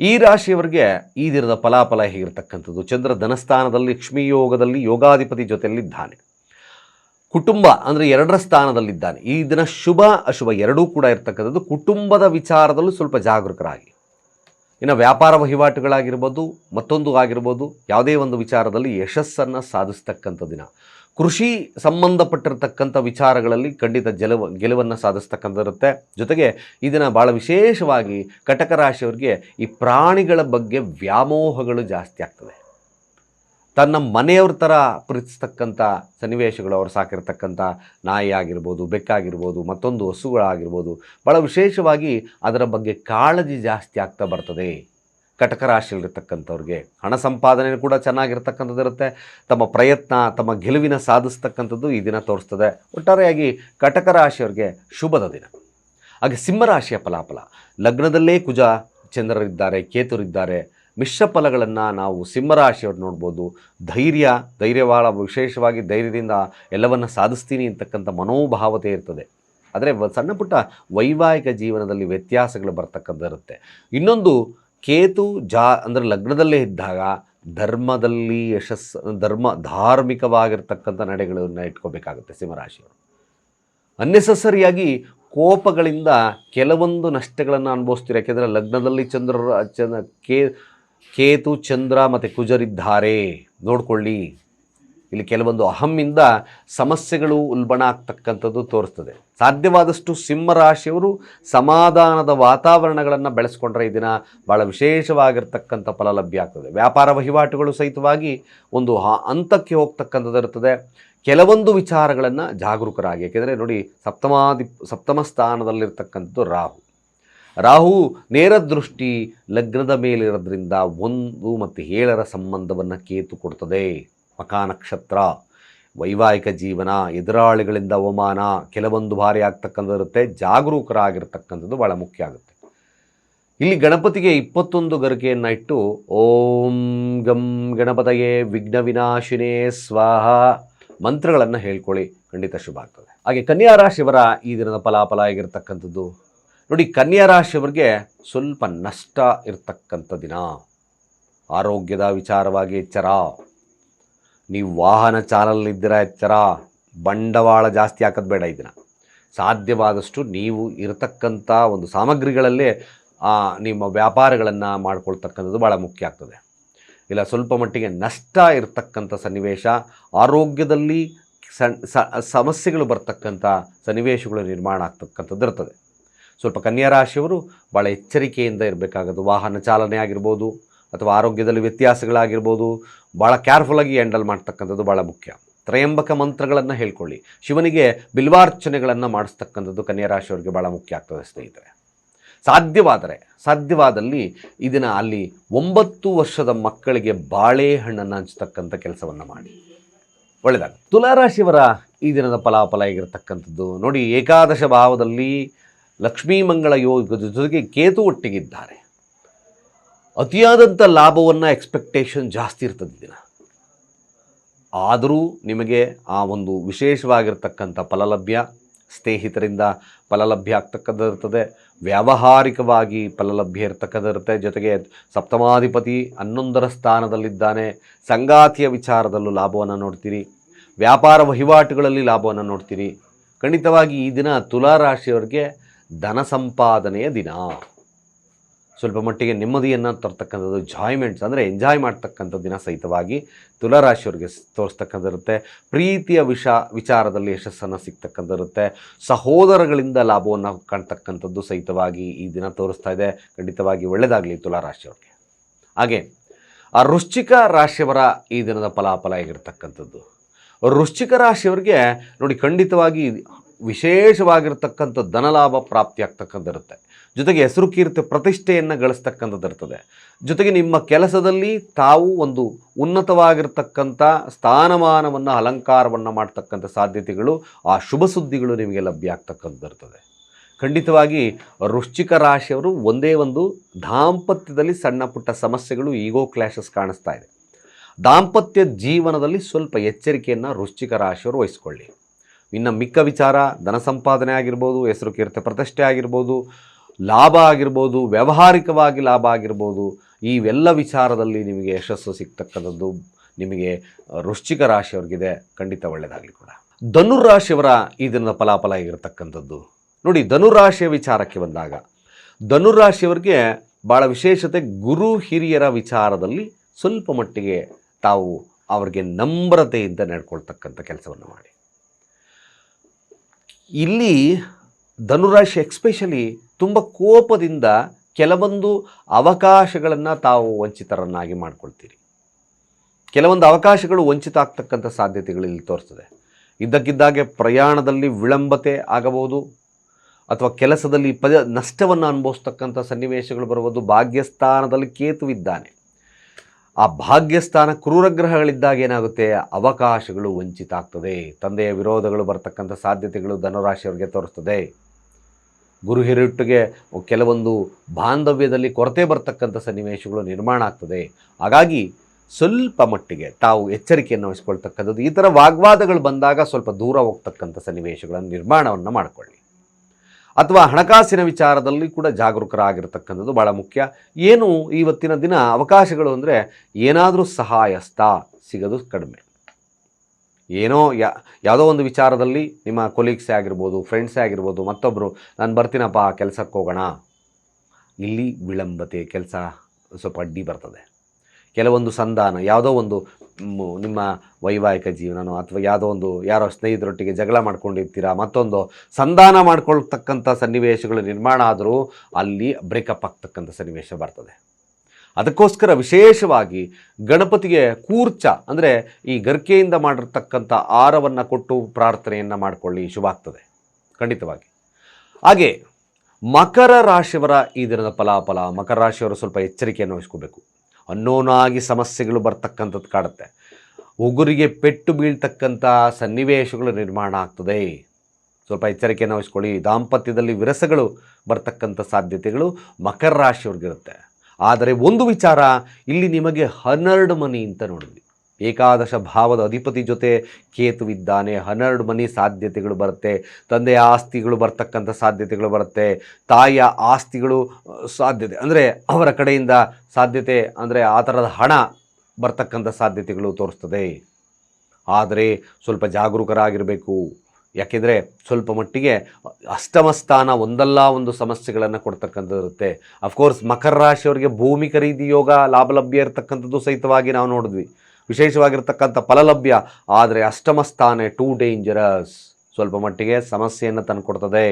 S1: ಈ ರಾಶಿಯವರಿಗೆ ಈ ದಿನದ ಫಲಾಫಲ ಹೇಗಿರ್ತಕ್ಕಂಥದ್ದು? ಚಂದ್ರ ಧನಸ್ಥಾನದಲ್ಲಿ ಲಕ್ಷ್ಮೀ ಯೋಗದಲ್ಲಿ ಯೋಗಾಧಿಪತಿ ಜೊತೆಯಲ್ಲಿದ್ದಾನೆ. ಕುಟುಂಬ ಅಂದರೆ ಎರಡರ ಸ್ಥಾನದಲ್ಲಿದ್ದಾನೆ. ಈ ದಿನ ಶುಭ, ಅಶುಭ ಎರಡೂ ಕೂಡ ಇರ್ತಕ್ಕಂಥದ್ದು. ಕುಟುಂಬದ ವಿಚಾರದಲ್ಲೂ ಸ್ವಲ್ಪ ಜಾಗರೂಕರಾಗಿ. ಇನ್ನು ವ್ಯಾಪಾರ ವಹಿವಾಟುಗಳಾಗಿರ್ಬೋದು, ಮತ್ತೊಂದು ಆಗಿರ್ಬೋದು, ಯಾವುದೇ ಒಂದು ವಿಚಾರದಲ್ಲಿ ಯಶಸ್ಸನ್ನು ಸಾಧಿಸ್ತಕ್ಕಂಥ ದಿನ. ಕೃಷಿ ಸಂಬಂಧಪಟ್ಟಿರತಕ್ಕಂಥ ವಿಚಾರಗಳಲ್ಲಿ ಖಂಡಿತ ಜಲವ ಗೆಲುವನ್ನು ಸಾಧಿಸ್ತಕ್ಕಂಥದ್ದಿರುತ್ತೆ. ಜೊತೆಗೆ ಇದನ್ನು ದಿನ ಭಾಳ ವಿಶೇಷವಾಗಿ ಕಟಕ ರಾಶಿಯವರಿಗೆ ಈ ಪ್ರಾಣಿಗಳ ಬಗ್ಗೆ ವ್ಯಾಮೋಹಗಳು ಜಾಸ್ತಿ ಆಗ್ತದೆ. ತನ್ನ ಮನೆಯವ್ರ ಥರ ಪ್ರೀತಿಸ್ತಕ್ಕಂಥ ಸನ್ನಿವೇಶಗಳು ಅವ್ರು ಸಾಕಿರ್ತಕ್ಕಂಥ ನಾಯಿ ಆಗಿರ್ಬೋದು, ಬೆಕ್ಕಾಗಿರ್ಬೋದು, ಮತ್ತೊಂದು ಹಸುಗಳಾಗಿರ್ಬೋದು ಭಾಳ ವಿಶೇಷವಾಗಿ ಅದರ ಬಗ್ಗೆ ಕಾಳಜಿ ಜಾಸ್ತಿ ಆಗ್ತಾ ಬರ್ತದೆ. ಕಟಕ ರಾಶಿಯಲ್ಲಿರ್ತಕ್ಕಂಥವ್ರಿಗೆ ಹಣ ಸಂಪಾದನೆ ಕೂಡ ಚೆನ್ನಾಗಿರ್ತಕ್ಕಂಥದ್ದು ಇರುತ್ತೆ. ತಮ್ಮ ಪ್ರಯತ್ನ, ತಮ್ಮ ಗೆಲುವಿನ ಸಾಧಿಸ್ತಕ್ಕಂಥದ್ದು ಈ ದಿನ ತೋರಿಸ್ತದೆ. ಒಟ್ಟಾರೆಯಾಗಿ ಕಟಕ ರಾಶಿಯವ್ರಿಗೆ ಶುಭದ ದಿನ. ಹಾಗೆ ಸಿಂಹರಾಶಿಯ ಫಲಾಫಲ. ಲಗ್ನದಲ್ಲೇ ಕುಜ, ಚಂದ್ರರಿದ್ದಾರೆ, ಕೇತುರಿದ್ದಾರೆ. ಮಿಶ್ರ ಫಲಗಳನ್ನು ನಾವು ಸಿಂಹರಾಶಿಯವ್ರು ನೋಡ್ಬೋದು. ಧೈರ್ಯ ಧೈರ್ಯ ಭಾಳ ವಿಶೇಷವಾಗಿ ಧೈರ್ಯದಿಂದ ಎಲ್ಲವನ್ನು ಸಾಧಿಸ್ತೀನಿ ಅಂತಕ್ಕಂಥ ಮನೋಭಾವತೆ ಇರ್ತದೆ. ಆದರೆ ಸಣ್ಣ ಪುಟ್ಟ ವೈವಾಹಿಕ ಜೀವನದಲ್ಲಿ ವ್ಯತ್ಯಾಸಗಳು ಬರ್ತಕ್ಕಂಥ ಇರುತ್ತೆ ಇನ್ನೊಂದು ಕೇತು ಜಾ ಅಂದರೆ ಲಗ್ನದಲ್ಲೇ ಇದ್ದಾಗ ಧರ್ಮದಲ್ಲಿ ಯಶಸ್ಸು ಧರ್ಮ ಧಾರ್ಮಿಕವಾಗಿರ್ತಕ್ಕಂಥ ನಡೆಗಳನ್ನು ಇಟ್ಕೋಬೇಕಾಗುತ್ತೆ ಸಿಂಹರಾಶಿಯವರು. ಅನ್ನೆಸಸರಿಯಾಗಿ ಕೋಪಗಳಿಂದ ಕೆಲವೊಂದು ನಷ್ಟಗಳನ್ನು ಅನುಭವಿಸ್ತೀರಿ. ಯಾಕೆಂದರೆ ಲಗ್ನದಲ್ಲಿ ಚಂದ್ರ ಚಂದ್ರ ಕೇ ಕೇತು, ಚಂದ್ರ ಮತ್ತು ಕುಜರಿದ್ದಾರೆ ನೋಡಿಕೊಳ್ಳಿ. ಇಲ್ಲಿ ಕೆಲವೊಂದು ಅಹಮ್ಮಿಂದ ಸಮಸ್ಯೆಗಳು ಉಲ್ಬಣ ಆಗ್ತಕ್ಕಂಥದ್ದು ತೋರಿಸ್ತದೆ. ಸಾಧ್ಯವಾದಷ್ಟು ಸಿಂಹರಾಶಿಯವರು ಸಮಾಧಾನದ ವಾತಾವರಣಗಳನ್ನು ಬೆಳೆಸ್ಕೊಂಡ್ರೆ ಈ ದಿನ ಭಾಳ ವಿಶೇಷವಾಗಿರ್ತಕ್ಕಂಥ ಫಲ ಲಭ್ಯ ಆಗ್ತದೆ. ವ್ಯಾಪಾರ ವಹಿವಾಟುಗಳು ಸಹಿತವಾಗಿ ಒಂದು ಅಂತಕ್ಕೆ ಹೋಗ್ತಕ್ಕಂಥದ್ದು ಇರ್ತದೆ. ಕೆಲವೊಂದು ವಿಚಾರಗಳನ್ನು ಜಾಗರೂಕರಾಗಿ ಏಕೆಂದರೆ ನೋಡಿ ಸಪ್ತಮಾದಿ, ಸಪ್ತಮ ಸ್ಥಾನದಲ್ಲಿರ್ತಕ್ಕಂಥದ್ದು ರಾಹು. ರಾಹು ನೇರ ದೃಷ್ಟಿ ಲಗ್ನದ ಮೇಲಿರೋದ್ರಿಂದ ಒಂದು ಮತ್ತು ಏಳರ ಸಂಬಂಧವನ್ನು ಕೇತು ಕೊಡ್ತದೆ. ಮಕಾ ನಕ್ಷತ್ರ. ವೈವಾಹಿಕ ಜೀವನ, ಎದುರಾಳಿಗಳಿಂದ ಅವಮಾನ ಕೆಲವೊಂದು ಬಾರಿ ಆಗ್ತಕ್ಕಂಥದ್ದು ಇರುತ್ತೆ ಜಾಗರೂಕರಾಗಿರ್ತಕ್ಕಂಥದ್ದು ಭಾಳ ಮುಖ್ಯ ಆಗುತ್ತೆ. ಇಲ್ಲಿ ಗಣಪತಿಗೆ ಇಪ್ಪತ್ತೊಂದು ಗರಿಕೆಯನ್ನು ಇಟ್ಟು, ಓಂ ಗಂ ಗಣಪತಯೇ ವಿಘ್ನ ವಿನಾಶಿನೇ ಸ್ವಾಹ ಮಂತ್ರಗಳನ್ನು ಹೇಳ್ಕೊಳ್ಳಿ. ಖಂಡಿತ ಶುಭ ಆಗ್ತದೆ. ಹಾಗೆ ಕನ್ಯಾ ರಾಶಿಯವರ ಈ ದಿನದ ಫಲಾಫಲ ಆಗಿರ್ತಕ್ಕಂಥದ್ದು ನೋಡಿ, ಕನ್ಯಾ ರಾಶಿಯವರಿಗೆ ಸ್ವಲ್ಪ ನಷ್ಟ ಇರತಕ್ಕಂಥ ದಿನ. ಆರೋಗ್ಯದ ವಿಚಾರವಾಗಿ ಎಚ್ಚರ. ನೀವು ವಾಹನ ಚಾಲಲ್ಲಿದ್ದೀರಾ ಎಚ್ಚರ? ಬಂಡವಾಳ ಜಾಸ್ತಿ ಹಾಕೋದು ಬೇಡ ಇದನ್ನು ಸಾಧ್ಯವಾದಷ್ಟು ನೀವು ಇರತಕ್ಕಂಥ ಒಂದು ಸಾಮಗ್ರಿಗಳಲ್ಲೇ ನಿಮ್ಮ ವ್ಯಾಪಾರಗಳನ್ನು ಮಾಡ್ಕೊಳ್ತಕ್ಕಂಥದ್ದು ಭಾಳ ಮುಖ್ಯ ಆಗ್ತದೆ. ಇಲ್ಲ, ಸ್ವಲ್ಪ ಮಟ್ಟಿಗೆ ನಷ್ಟ ಇರತಕ್ಕಂಥ ಸನ್ನಿವೇಶ, ಆರೋಗ್ಯದಲ್ಲಿ ಸಮಸ್ಯೆಗಳು ಬರ್ತಕ್ಕಂಥ ಸನ್ನಿವೇಶಗಳು ನಿರ್ಮಾಣ ಆಗ್ತಕ್ಕಂಥದ್ದು ಇರ್ತದೆ. ಸ್ವಲ್ಪ ಕನ್ಯಾ ರಾಶಿಯವರು ಭಾಳ ಎಚ್ಚರಿಕೆಯಿಂದ ಇರಬೇಕಾಗೋದು. ವಾಹನ ಚಾಲನೆ ಆಗಿರ್ಬೋದು ಅಥವಾ ಆರೋಗ್ಯದಲ್ಲಿ ವ್ಯತ್ಯಾಸಗಳಾಗಿರ್ಬೋದು ಭಾಳ ಕೇರ್ಫುಲ್ಲಾಗಿ ಹ್ಯಾಂಡಲ್ ಮಾಡ್ತಕ್ಕಂಥದ್ದು ಭಾಳ ಮುಖ್ಯ. ತ್ರಯಂಬಕ ಮಂತ್ರಗಳನ್ನು ಹೇಳ್ಕೊಳ್ಳಿ. ಶಿವನಿಗೆ ಬಿಲ್ವಾರ್ಚನೆಗಳನ್ನು ಮಾಡಿಸ್ತಕ್ಕಂಥದ್ದು ಕನ್ಯಾ ರಾಶಿಯವರಿಗೆ ಭಾಳ ಮುಖ್ಯ ಆಗ್ತದೆ ಸ್ನೇಹಿತರೆ. ಸಾಧ್ಯವಾದರೆ, ಸಾಧ್ಯವಾದಲ್ಲಿ ಇದನ್ನು ಅಲ್ಲಿ ಒಂಬತ್ತು ವರ್ಷದ ಮಕ್ಕಳಿಗೆ ಬಾಳೆಹಣ್ಣನ್ನು ಹಂಚ್ತಕ್ಕಂಥ ಕೆಲಸವನ್ನು ಮಾಡಿ. ಒಳ್ಳೆಯದಾಗ ತುಲಾರಾಶಿಯವರ ಈ ದಿನದ ಫಲಾಫಲ ಆಗಿರತಕ್ಕಂಥದ್ದು ನೋಡಿ, ಏಕಾದಶ ಭಾವದಲ್ಲಿ ಲಕ್ಷ್ಮೀ ಮಂಗಳ ಯೋಗದ ಜೊತೆಗೆ ಕೇತು ಒಟ್ಟಿಗಿದ್ದಾರೆ. ಅತಿಯಾದಂಥ ಲಾಭವನ್ನು ಎಕ್ಸ್ಪೆಕ್ಟೇಷನ್ ಜಾಸ್ತಿ ಇರ್ತದೆ ದಿನ. ಆದರೂ ನಿಮಗೆ ಆ ಒಂದು ವಿಶೇಷವಾಗಿರ್ತಕ್ಕಂಥ ಫಲಲಭ್ಯ, ಸ್ನೇಹಿತರಿಂದ ಫಲಲಭ್ಯ ಆಗ್ತಕ್ಕಂಥದ್ದು ಇರ್ತದೆ ವ್ಯಾವಹಾರಿಕವಾಗಿ ಫಲಲಭ್ಯ ಇರ್ತಕ್ಕಂಥದ್ದು ಇರುತ್ತೆ ಜೊತೆಗೆ ಸಪ್ತಮಾಧಿಪತಿ ಹನ್ನೊಂದರ ಸ್ಥಾನದಲ್ಲಿದ್ದಾನೆ. ಸಂಗಾತಿಯ ವಿಚಾರದಲ್ಲೂ ಲಾಭವನ್ನು ನೋಡ್ತೀರಿ. ವ್ಯಾಪಾರ ವಹಿವಾಟುಗಳಲ್ಲಿ ಲಾಭವನ್ನು ನೋಡ್ತೀರಿ. ಖಂಡಿತವಾಗಿ ಈ ದಿನ ತುಲಾರಾಶಿಯವರಿಗೆ ಧನ ಸಂಪಾದನೆಯ ದಿನ. ಸ್ವಲ್ಪ ಮಟ್ಟಿಗೆ ನೆಮ್ಮದಿಯನ್ನು ತರ್ತಕ್ಕಂಥದ್ದು ಜಾಯ್ಮೆಂಟ್ಸ್ ಅಂದರೆ ಎಂಜಾಯ್ ಮಾಡ್ತಕ್ಕಂಥ ದಿನ ಸಹಿತವಾಗಿ ತುಲಾರಾಶಿಯವರಿಗೆ ತೋರಿಸ್ತಕ್ಕಂಥದ್ದಿರುತ್ತೆ. ಪ್ರೀತಿಯ ವಿಷ, ವಿಚಾರದಲ್ಲಿ ಯಶಸ್ಸನ್ನು ಸಿಗ್ತಕ್ಕಂಥದ್ದಿರುತ್ತೆ. ಸಹೋದರಗಳಿಂದ ಲಾಭವನ್ನು ಕಾಣ್ತಕ್ಕಂಥದ್ದು ಸಹಿತವಾಗಿ ಈ ದಿನ ತೋರಿಸ್ತಾ ಇದೆ. ಖಂಡಿತವಾಗಿ ಒಳ್ಳೆಯದಾಗಲಿ ತುಲಾರಾಶಿಯವ್ರಿಗೆ. ಹಾಗೆ, ಆ ವೃಶ್ಚಿಕ ರಾಶಿಯವರ ಈ ದಿನದ ಫಲಾಫಲ ಆಗಿರ್ತಕ್ಕಂಥದ್ದು. ವೃಶ್ಚಿಕ ರಾಶಿಯವರಿಗೆ ನೋಡಿ ಖಂಡಿತವಾಗಿ ವಿಶೇಷವಾಗಿರ್ತಕ್ಕಂಥ ಧನಲಾಭ ಪ್ರಾಪ್ತಿ ಆಗ್ತಕ್ಕಂಥದ್ದಿರುತ್ತೆ ಜೊತೆಗೆ ಹೆಸರು ಕೀರ್ತಿ ಪ್ರತಿಷ್ಠೆಯನ್ನು ಗಳಿಸ್ತಕ್ಕಂಥದ್ದು ಇರ್ತದೆ ಜೊತೆಗೆ ನಿಮ್ಮ ಕೆಲಸದಲ್ಲಿ ತಾವು ಒಂದು ಉನ್ನತವಾಗಿರ್ತಕ್ಕಂಥ ಸ್ಥಾನಮಾನವನ್ನು, ಅಲಂಕಾರವನ್ನು ಮಾಡ್ತಕ್ಕಂಥ ಸಾಧ್ಯತೆಗಳು, ಆ ಶುಭ ಸುದ್ದಿಗಳು ನಿಮಗೆ ಲಭ್ಯ ಆಗ್ತಕ್ಕಂಥದ್ದು ಇರ್ತದೆ ಖಂಡಿತವಾಗಿ ವೃಶ್ಚಿಕ ರಾಶಿಯವರು ಒಂದೇ ಒಂದು ದಾಂಪತ್ಯದಲ್ಲಿ ಸಣ್ಣ ಪುಟ್ಟ ಸಮಸ್ಯೆಗಳು, ಈಗೋ ಕ್ಲಾಶಸ್ ಕಾಣಿಸ್ತಾ ಇದೆ. ದಾಂಪತ್ಯ ಜೀವನದಲ್ಲಿ ಸ್ವಲ್ಪ ಎಚ್ಚರಿಕೆಯನ್ನು ವೃಶ್ಚಿಕ ರಾಶಿಯವರು ವಹಿಸ್ಕೊಳ್ಳಿ. ಇನ್ನು ಮಿಕ್ಕ ವಿಚಾರ ಧನ ಸಂಪಾದನೆ ಆಗಿರ್ಬೋದು, ಹೆಸರು ಕೀರ್ತಿ ಪ್ರತಿಷ್ಠೆ ಆಗಿರ್ಬೋದು, ಲಾಭ ಆಗಿರ್ಬೋದು, ವ್ಯಾವಹಾರಿಕವಾಗಿ ಲಾಭ ಆಗಿರ್ಬೋದು, ಇವೆಲ್ಲ ವಿಚಾರದಲ್ಲಿ ನಿಮಗೆ ಯಶಸ್ಸು ಸಿಗ್ತಕ್ಕಂಥದ್ದು ನಿಮಗೆ ವೃಶ್ಚಿಕ ರಾಶಿಯವ್ರಿಗಿದೆ. ಖಂಡಿತ ಒಳ್ಳೆಯದಾಗಲಿ ಕೂಡ. ಧನುರಾಶಿಯವರ ಈ ದಿನದ ಫಲಾಫಲ ಆಗಿರತಕ್ಕಂಥದ್ದು. ನೋಡಿ ಧನುರಾಶಿಯ ವಿಚಾರಕ್ಕೆ ಬಂದಾಗ ಧನುರಾಶಿಯವರಿಗೆ ಭಾಳ ವಿಶೇಷತೆ ಗುರು ಹಿರಿಯರ ವಿಚಾರದಲ್ಲಿ ಸ್ವಲ್ಪ ಮಟ್ಟಿಗೆ ತಾವು ಅವರಿಗೆ ನಮ್ರತೆಯಿಂದ ನಡ್ಕೊಳ್ತಕ್ಕಂಥ ಕೆಲಸವನ್ನು ಮಾಡಿ. ಇಲ್ಲಿ ಧನುರಾಶಿ ಎಕ್ಸ್ಪೆಷಲಿ ತುಂಬ ಕೋಪದಿಂದ ಕೆಲವೊಂದು ಅವಕಾಶಗಳನ್ನು ತಾವು ವಂಚಿತರನ್ನಾಗಿ ಮಾಡ್ಕೊಳ್ತೀರಿ. ಕೆಲವೊಂದು ಅವಕಾಶಗಳು ವಂಚಿತ ಆಗ್ತಕ್ಕಂಥ ಸಾಧ್ಯತೆಗಳು ಇಲ್ಲಿ ತೋರಿಸ್ತದೆ. ಇದ್ದಕ್ಕಿದ್ದಾಗೆ ಪ್ರಯಾಣದಲ್ಲಿ ವಿಳಂಬತೆ ಆಗಬಹುದು, ಅಥವಾ ಕೆಲಸದಲ್ಲಿ ಪದ ನಷ್ಟವನ್ನು ಅನುಭವಿಸ್ತಕ್ಕಂಥ ಸನ್ನಿವೇಶಗಳು ಬರುವುದು, ಭಾಗ್ಯಸ್ಥಾನದಲ್ಲಿ ಕೇತುವಿದ್ದಾನೆ. ಆ ಭಾಗ್ಯಸ್ಥಾನ ಕ್ರೂರಗ್ರಹಗಳಿದ್ದಾಗ ಏನಾಗುತ್ತೆ? ಅವಕಾಶಗಳು ವಂಚಿತ ಆಗ್ತದೆ ತಂದೆಯ ವಿರೋಧಗಳು ಬರ್ತಕ್ಕಂಥ ಸಾಧ್ಯತೆಗಳು ಧನುರಾಶಿಯವರಿಗೆ ತೋರಿಸ್ತದೆ. ಗುರು ಹಿರಿಟ್ಟಿಗೆ ಕೆಲವೊಂದು ಬಾಂಧವ್ಯದಲ್ಲಿ ಕೊರತೆ ಬರ್ತಕ್ಕಂಥ ಸನ್ನಿವೇಶಗಳು ನಿರ್ಮಾಣ ಆಗ್ತದೆ. ಹಾಗಾಗಿ ಸ್ವಲ್ಪ ಮಟ್ಟಿಗೆ ತಾವು ಎಚ್ಚರಿಕೆಯನ್ನು ವಹಿಸ್ಕೊಳ್ತಕ್ಕಂಥದ್ದು, ಈ ಥರ ವಾಗ್ವಾದಗಳು ಬಂದಾಗ ಸ್ವಲ್ಪ ದೂರ ಹೋಗ್ತಕ್ಕಂಥ ಸನ್ನಿವೇಶಗಳನ್ನು ನಿರ್ಮಾಣವನ್ನು ಮಾಡಿಕೊಳ್ಳಿ. ಅಥವಾ ಹಣಕಾಸಿನ ವಿಚಾರದಲ್ಲಿ ಕೂಡ ಜಾಗರೂಕರಾಗಿರ್ತಕ್ಕಂಥದ್ದು ಭಾಳ ಮುಖ್ಯ. ಏನು ಇವತ್ತಿನ ದಿನ ಅವಕಾಶಗಳು ಅಂದರೆ ಏನಾದರೂ ಸಹಾಯಸ್ಥ ಸಿಗೋದು ಕಡಿಮೆ. ಏನೋ ಯಾ, ಯಾವುದೋ ಒಂದು ವಿಚಾರದಲ್ಲಿ ನಿಮ್ಮ ಕೊಲೀಗ್ಸೇ ಆಗಿರ್ಬೋದು ಫ್ರೆಂಡ್ಸೇ ಆಗಿರ್ಬೋದು ಮತ್ತೊಬ್ಬರು ನಾನು ಬರ್ತೀನಪ್ಪ, ಕೆಲಸಕ್ಕೆ ಹೋಗೋಣ. ಇಲ್ಲಿ ವಿಳಂಬತೆ, ಕೆಲಸ ಸ್ವಲ್ಪ ಅಡ್ಡಿ ಬರ್ತದೆ. ಕೆಲವೊಂದು ಸಂಧಾನ, ಯಾವುದೋ ಒಂದು ನಿಮ್ಮ ವೈವಾಹಿಕ ಜೀವನನೋ ಅಥವಾ ಯಾವುದೋ ಒಂದು ಯಾರೋ ಸ್ನೇಹಿತರೊಟ್ಟಿಗೆ ಜಗಳ ಮಾಡ್ಕೊಂಡಿರ್ತೀರಾ, ಮತ್ತೊಂದು ಸಂಧಾನ ಮಾಡ್ಕೊಳ್ತಕ್ಕಂಥ ಸನ್ನಿವೇಶಗಳು ನಿರ್ಮಾಣ ಆದರೂ ಅಲ್ಲಿ ಬ್ರೇಕಪ್ ಆಗ್ತಕ್ಕಂಥ ಸನ್ನಿವೇಶ ಬರ್ತದೆ. ಅದಕ್ಕೋಸ್ಕರ ವಿಶೇಷವಾಗಿ ಗಣಪತಿಗೆ ಕೂರ್ಚ ಅಂದರೆ ಈ ಗರ್ಕೆಯಿಂದ ಮಾಡಿರ್ತಕ್ಕಂಥ ಆರವನ್ನು ಕೊಟ್ಟು ಪ್ರಾರ್ಥನೆಯನ್ನು ಮಾಡಿಕೊಳ್ಳಿ, ಶುಭ ಆಗ್ತದೆ, ಖಂಡಿತವಾಗಿ. ಹಾಗೆ ಮಕರ ರಾಶಿಯವರ ಈ ದಿನದ ಫಲಾಫಲ, ಮಕರ ರಾಶಿಯವರು ಸ್ವಲ್ಪ ಎಚ್ಚರಿಕೆಯನ್ನು ವಹಿಸ್ಕೋಬೇಕು. ಅನ್ನೋನಾಗಿ ಸಮಸ್ಯೆಗಳು ಬರ್ತಕ್ಕಂಥದ್ದು ಕಾಡುತ್ತೆ. ಉಗುರಿಗೆ ಪೆಟ್ಟು ಬೀಳ್ತಕ್ಕಂಥ ಸನ್ನಿವೇಶಗಳು ನಿರ್ಮಾಣ ಆಗ್ತದೆ. ಸ್ವಲ್ಪ ಎಚ್ಚರಿಕೆಯನ್ನು ವಹಿಸ್ಕೊಳ್ಳಿ. ದಾಂಪತ್ಯದಲ್ಲಿ ವಿರಸಗಳು ಬರ್ತಕ್ಕಂಥ ಸಾಧ್ಯತೆಗಳು ಮಕರ ರಾಶಿಯವ್ರಿಗಿರುತ್ತೆ. ಆದರೆ ಒಂದು ವಿಚಾರ, ಇಲ್ಲಿ ನಿಮಗೆ ಹನ್ನೆರಡು ಮನಿ ಅಂತ ನೋಡಿದ್ವಿ. ಏಕಾದಶ ಭಾವದ ಅಧಿಪತಿ ಜೊತೆ ಕೇತುವಿದ್ದಾನೆ. ಹನ್ನೆರಡು ಮನಿ ಸಾಧ್ಯತೆಗಳು ಬರುತ್ತೆ. ತಂದೆಯ ಆಸ್ತಿಗಳು ಬರ್ತಕ್ಕಂಥ ಸಾಧ್ಯತೆಗಳು ಬರುತ್ತೆ. ತಾಯಿಯ ಆಸ್ತಿಗಳು ಸಾಧ್ಯತೆ ಅಂದರೆ ಅವರ ಕಡೆಯಿಂದ ಸಾಧ್ಯತೆ ಅಂದರೆ ಆ ಥರದ ಹಣ ಬರ್ತಕ್ಕಂಥ ಸಾಧ್ಯತೆಗಳು ತೋರಿಸ್ತದೆ. ಆದರೆ ಸ್ವಲ್ಪ ಜಾಗರೂಕರಾಗಿರಬೇಕು. ಯಾಕೆಂದರೆ ಸ್ವಲ್ಪ ಮಟ್ಟಿಗೆ ಅಷ್ಟಮ ಸ್ಥಾನ ಒಂದಲ್ಲ ಒಂದು ಸಮಸ್ಯೆಗಳನ್ನು ಕೊಡ್ತಕ್ಕಂಥದ್ದು ಇರುತ್ತೆ. ಅಫ್ಕೋರ್ಸ್ ಮಕರ ರಾಶಿಯವರಿಗೆ ಭೂಮಿ ಖರೀದಿ ಯೋಗ ಲಾಭ ಲಭ್ಯ ಇರತಕ್ಕಂಥದ್ದು ಸಹಿತವಾಗಿ ನಾವು ನೋಡಿದ್ವಿ. ವಿಶೇಷವಾಗಿರ್ತಕ್ಕಂಥ ಫಲಲಭ್ಯ, ಆದರೆ ಅಷ್ಟಮ ಸ್ಥಾನ ಟೂ ಡೇಂಜರಸ್ ಸ್ವಲ್ಪ ಮಟ್ಟಿಗೆ ಸಮಸ್ಯೆಯನ್ನು ತಂದುಕೊಡ್ತದೆ.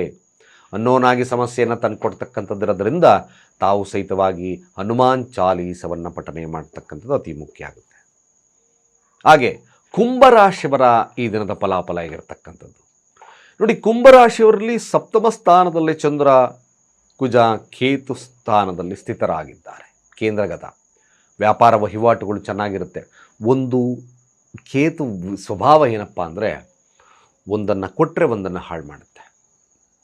S1: ಅನ್ನೋನಾಗಿ ಸಮಸ್ಯೆಯನ್ನು ತಂದುಕೊಡ್ತಕ್ಕಂಥದ್ದಿರೋದ್ರಿಂದ ತಾವು ಸಹಿತವಾಗಿ ಹನುಮಾನ್ ಚಾಲೀಸವನ್ನು ಪಠನೆ ಮಾಡ್ತಕ್ಕಂಥದ್ದು ಅತಿ ಮುಖ್ಯ ಆಗುತ್ತೆ. ಹಾಗೆ ಕುಂಭರಾಶಿಯವರ ಈ ದಿನದ ಫಲಾಫಲ ಆಗಿರ್ತಕ್ಕಂಥದ್ದು ನೋಡಿ, ಕುಂಭರಾಶಿಯವರಲ್ಲಿ ಸಪ್ತಮ ಸ್ಥಾನದಲ್ಲಿ ಚಂದ್ರ, ಕುಜ, ಕೇತು ಸ್ಥಾನದಲ್ಲಿ ಸ್ಥಿತರಾಗಿದ್ದಾರೆ. ಕೇಂದ್ರಗತ ವ್ಯಾಪಾರ ವಹಿವಾಟುಗಳು ಚೆನ್ನಾಗಿರುತ್ತೆ. ಒಂದು ಕೇತು ಸ್ವಭಾವ ಏನಪ್ಪ ಅಂದರೆ ಒಂದನ್ನು ಕೊಟ್ಟರೆ ಒಂದನ್ನು ಹಾಳು ಮಾಡುತ್ತೆ.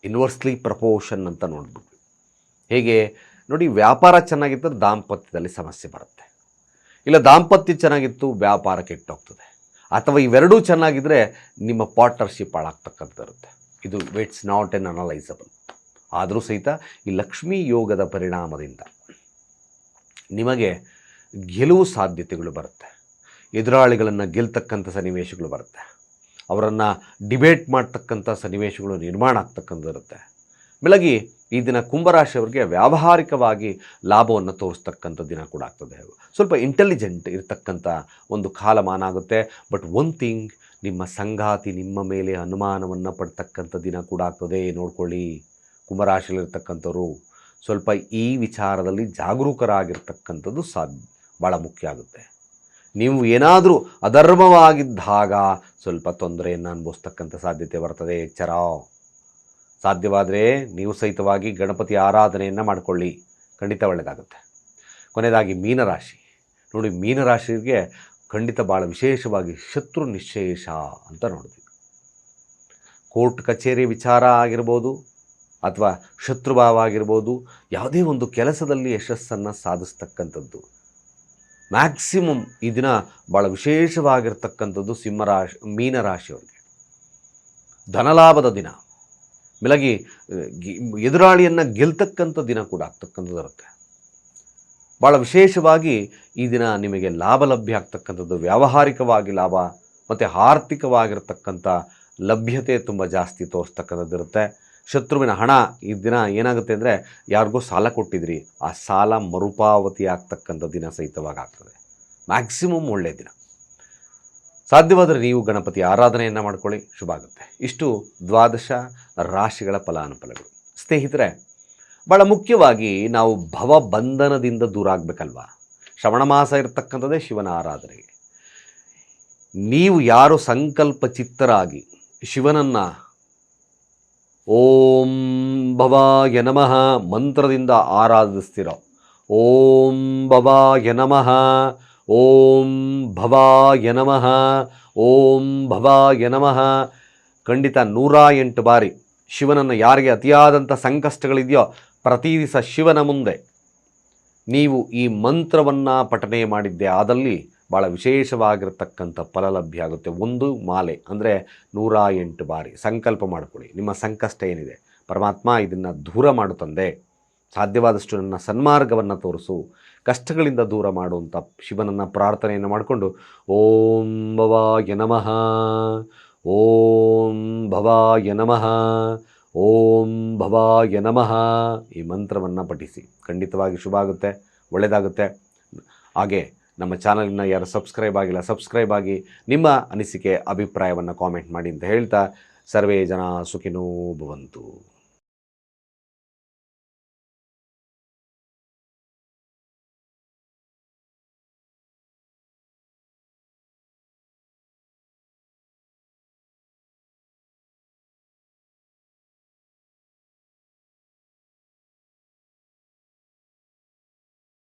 S1: ಇನ್ವರ್ಸ್ಲಿ ಪ್ರಪೋಷನ್ ಅಂತ ನೋಡ್ಬಿಟ್ಟು. ಹೇಗೆ? ನೋಡಿ, ವ್ಯಾಪಾರ ಚೆನ್ನಾಗಿದ್ದರೆ ದಾಂಪತ್ಯದಲ್ಲಿ ಸಮಸ್ಯೆ ಬರುತ್ತೆ. ಇಲ್ಲ, ದಾಂಪತ್ಯ ಚೆನ್ನಾಗಿತ್ತು, ವ್ಯಾಪಾರ ಕೆಟ್ಟೋಗ್ತದೆ. ಅಥವಾ ಇವೆರಡೂ ಚೆನ್ನಾಗಿದ್ದರೆ ನಿಮ್ಮ ಪಾರ್ಟ್ನರ್ಶಿಪ್ ಹಾಳಾಗ್ತಕ್ಕಂಥದ್ದಿರುತ್ತೆ ಇದು ಇಟ್ಸ್ ನಾಟ್ ಎನ್ ಅನಲೈಸಬಲ್ ಆದರೂ ಸಹಿತ ಈ ಲಕ್ಷ್ಮೀ ಯೋಗದ ಪರಿಣಾಮದಿಂದ ನಿಮಗೆ ಗೆಲುವು ಸಾಧ್ಯತೆಗಳು ಬರುತ್ತೆ. ಎದುರಾಳಿಗಳನ್ನು ಗೆಲ್ತಕ್ಕಂಥ ಸನ್ನಿವೇಶಗಳು ಬರುತ್ತೆ. ಅವರನ್ನು ಡಿಬೇಟ್ ಮಾಡ್ತಕ್ಕಂಥ ಸನ್ನಿವೇಶಗಳು ನಿರ್ಮಾಣ ಆಗ್ತಕ್ಕಂಥದ್ದಿರುತ್ತೆ ಬೆಳಗಿ ಈ ದಿನ ಕುಂಭರಾಶಿಯವರಿಗೆ ವ್ಯಾವಹಾರಿಕವಾಗಿ ಲಾಭವನ್ನು ತೋರಿಸ್ತಕ್ಕಂಥ ದಿನ ಕೂಡ ಆಗ್ತದೆ. ಸ್ವಲ್ಪ ಇಂಟೆಲಿಜೆಂಟ್ ಇರತಕ್ಕಂಥ ಒಂದು ಕಾಲಮಾನ ಆಗುತ್ತೆ. ಬಟ್ ಒನ್ ಥಿಂಗ್ ನಿಮ್ಮ ಸಂಗಾತಿ ನಿಮ್ಮ ಮೇಲೆ ಅನುಮಾನವನ್ನು ಪಡ್ತಕ್ಕಂಥ ದಿನ ಕೂಡ ಆಗ್ತದೆ. ನೋಡ್ಕೊಳ್ಳಿ. ಕುಂಭರಾಶಿಯಲ್ಲಿರ್ತಕ್ಕಂಥವ್ರು ಸ್ವಲ್ಪ ಈ ವಿಚಾರದಲ್ಲಿ ಜಾಗರೂಕರಾಗಿರ್ತಕ್ಕಂಥದ್ದು ಸಾ ಭಾಳ ಮುಖ್ಯ ಆಗುತ್ತೆ. ನೀವು ಏನಾದರೂ ಅಧರ್ಮವಾಗಿದ್ದಾಗ ಸ್ವಲ್ಪ ತೊಂದರೆಯನ್ನು ಅನುಭವಿಸ್ತಕ್ಕಂಥ ಸಾಧ್ಯತೆ ಬರ್ತದೆ, ಎಚ್ಚರ. ಸಾಧ್ಯವಾದರೆ ನೀವು ಸಹಿತವಾಗಿ ಗಣಪತಿ ಆರಾಧನೆಯನ್ನು ಮಾಡಿಕೊಳ್ಳಿ. ಖಂಡಿತ ಒಳ್ಳೆಯದಾಗುತ್ತೆ ಕೊನೆಯದಾಗಿ ಮೀನರಾಶಿ. ನೋಡಿ, ಮೀನರಾಶಿಗೆ ಖಂಡಿತ ಭಾಳ ವಿಶೇಷವಾಗಿ ಶತ್ರು ನಿಶ್ಶೇಷ ಅಂತ ನೋಡಿದ್ವಿ. ಕೋರ್ಟ್ ಕಚೇರಿ ವಿಚಾರ ಆಗಿರ್ಬೋದು, ಅಥವಾ ಶತ್ರುಭಾವ ಆಗಿರ್ಬೋದು, ಯಾವುದೇ ಒಂದು ಕೆಲಸದಲ್ಲಿ ಯಶಸ್ಸನ್ನು ಸಾಧಿಸ್ತಕ್ಕಂಥದ್ದು. ಮ್ಯಾಕ್ಸಿಮಮ್ ಈ ದಿನ ಭಾಳ ವಿಶೇಷವಾಗಿರ್ತಕ್ಕಂಥದ್ದು ಸಿಂಹರಾಶಿ ಮೀನರಾಶಿಯವರಿಗೆ ಧನಲಾಭದ ದಿನ. ಮೇಲಾಗಿ ಎದುರಾಳಿಯನ್ನು ಗೆಲ್ತಕ್ಕಂಥ ದಿನ ಕೂಡ ಆಗ್ತಕ್ಕಂಥದ್ದು ಇರುತ್ತೆ. ಭಾಳ ವಿಶೇಷವಾಗಿ ಈ ದಿನ ನಿಮಗೆ ಲಾಭ ಲಭ್ಯ ಆಗ್ತಕ್ಕಂಥದ್ದು, ವ್ಯಾವಹಾರಿಕವಾಗಿ ಲಾಭ ಮತ್ತು ಆರ್ಥಿಕವಾಗಿರ್ತಕ್ಕಂಥ ಲಭ್ಯತೆ ತುಂಬ ಜಾಸ್ತಿ ತೋರಿಸ್ತಕ್ಕಂಥದ್ದು ಇರುತ್ತೆ. ಶತ್ರುವಿನ ಹಣ ಈ ದಿನ ಏನಾಗುತ್ತೆ ಅಂದರೆ ಯಾರಿಗೋ ಸಾಲ ಕೊಟ್ಟಿದ್ರಿ. ಆ ಸಾಲ ಮರುಪಾವತಿ ಆಗ್ತಕ್ಕಂಥ ದಿನ ಸಹಿತವಾಗಿ ಆಗ್ತದೆ ಮ್ಯಾಕ್ಸಿಮಮ್ ಒಳ್ಳೆಯ ದಿನ. ಸಾಧ್ಯವಾದರೆ ನೀವು ಗಣಪತಿ ಆರಾಧನೆಯನ್ನು ಮಾಡ್ಕೊಳ್ಳಿ. ಶುಭ ಆಗುತ್ತೆ. ಇಷ್ಟು ದ್ವಾದಶ ರಾಶಿಗಳ ಫಲಾನುಫಲಗಳು. ಸ್ನೇಹಿತರೆ ಭಾಳ ಮುಖ್ಯವಾಗಿ ನಾವು ಭವಬಂಧನದಿಂದ ದೂರ ಆಗಬೇಕಲ್ವಾ? ಶ್ರವಣ ಮಾಸ ಇರತಕ್ಕಂಥದ್ದೇ ಶಿವನ ಆರಾಧನೆಗೆ. ನೀವು ಯಾರು ಸಂಕಲ್ಪ ಚಿತ್ತರಾಗಿ ಶಿವನನ್ನು ಓಂ ಭವಾಯ ನಮಃ. ಮಂತ್ರದಿಂದ ಆರಾಧಿಸ್ತಿರೋ. ಓಂ ಭವಾಯ ನಮಃ. ಓಂ ಭವಾಯ ನಮಃ. ಓಂ ಭವಾಯ ನಮಃ. ಖಂಡಿತ ನೂರ ಎಂಟು ಬಾರಿ. ಶಿವನನ್ನು ಯಾರಿಗೆ ಅತಿಯಾದಂಥ ಸಂಕಷ್ಟಗಳಿದೆಯೋ ಪ್ರತಿ ದಿವಸ ಶಿವನ ಮುಂದೆ. ನೀವು ಈ ಮಂತ್ರವನ್ನು ಪಠನೆ ಮಾಡಿದ್ದೆ ಆದಲ್ಲಿ ಭಾಳ ವಿಶೇಷವಾಗಿರ್ತಕ್ಕಂಥ ಫಲ ಲಭ್ಯ ಆಗುತ್ತೆ. ಒಂದು ಮಾಲೆ, ಅಂದರೆ ನೂರ ಎಂಟು ಬಾರಿ ಸಂಕಲ್ಪ ಮಾಡಿಕೊಳ್ಳಿ. ನಿಮ್ಮ ಸಂಕಷ್ಟ ಏನಿದೆ? ಪರಮಾತ್ಮ ಇದನ್ನು ದೂರ ಮಾಡು ತಂದೆ. ಸಾಧ್ಯವಾದಷ್ಟು ನನ್ನ ಸನ್ಮಾರ್ಗವನ್ನು ತೋರಿಸು. ಕಷ್ಟಗಳಿಂದ ದೂರ ಮಾಡುವಂಥ ಶಿವನನ್ನು ಪ್ರಾರ್ಥನೆಯನ್ನು ಮಾಡಿಕೊಂಡು, ಓಂ ಭವಾಯ ನಮಃ. ಓಂ ಭವಾಯ ನಮಃ. ಓಂ ಭವಾಯ ನಮಃ. ಈ ಮಂತ್ರವನ್ನು ಪಠಿಸಿ. ಖಂಡಿತವಾಗಿ ಶುಭ ಆಗುತ್ತೆ ಒಳ್ಳೆಯದಾಗುತ್ತೆ ಹಾಗೆ ನಮ್ಮ ಚಾನಲನ್ನು ಯಾರು ಸಬ್ಸ್ಕ್ರೈಬ್ ಆಗಿಲ್ಲ, ಸಬ್ಸ್ಕ್ರೈಬ್ ಆಗಿ ನಿಮ್ಮ ಅನಿಸಿಕೆ, ಅಭಿಪ್ರಾಯವನ್ನು ಕಾಮೆಂಟ್ ಮಾಡಿ ಅಂತ ಹೇಳ್ತಾ ಸರ್ವೇ ಜನ ಸುಖಿನೋ ಭವಂತು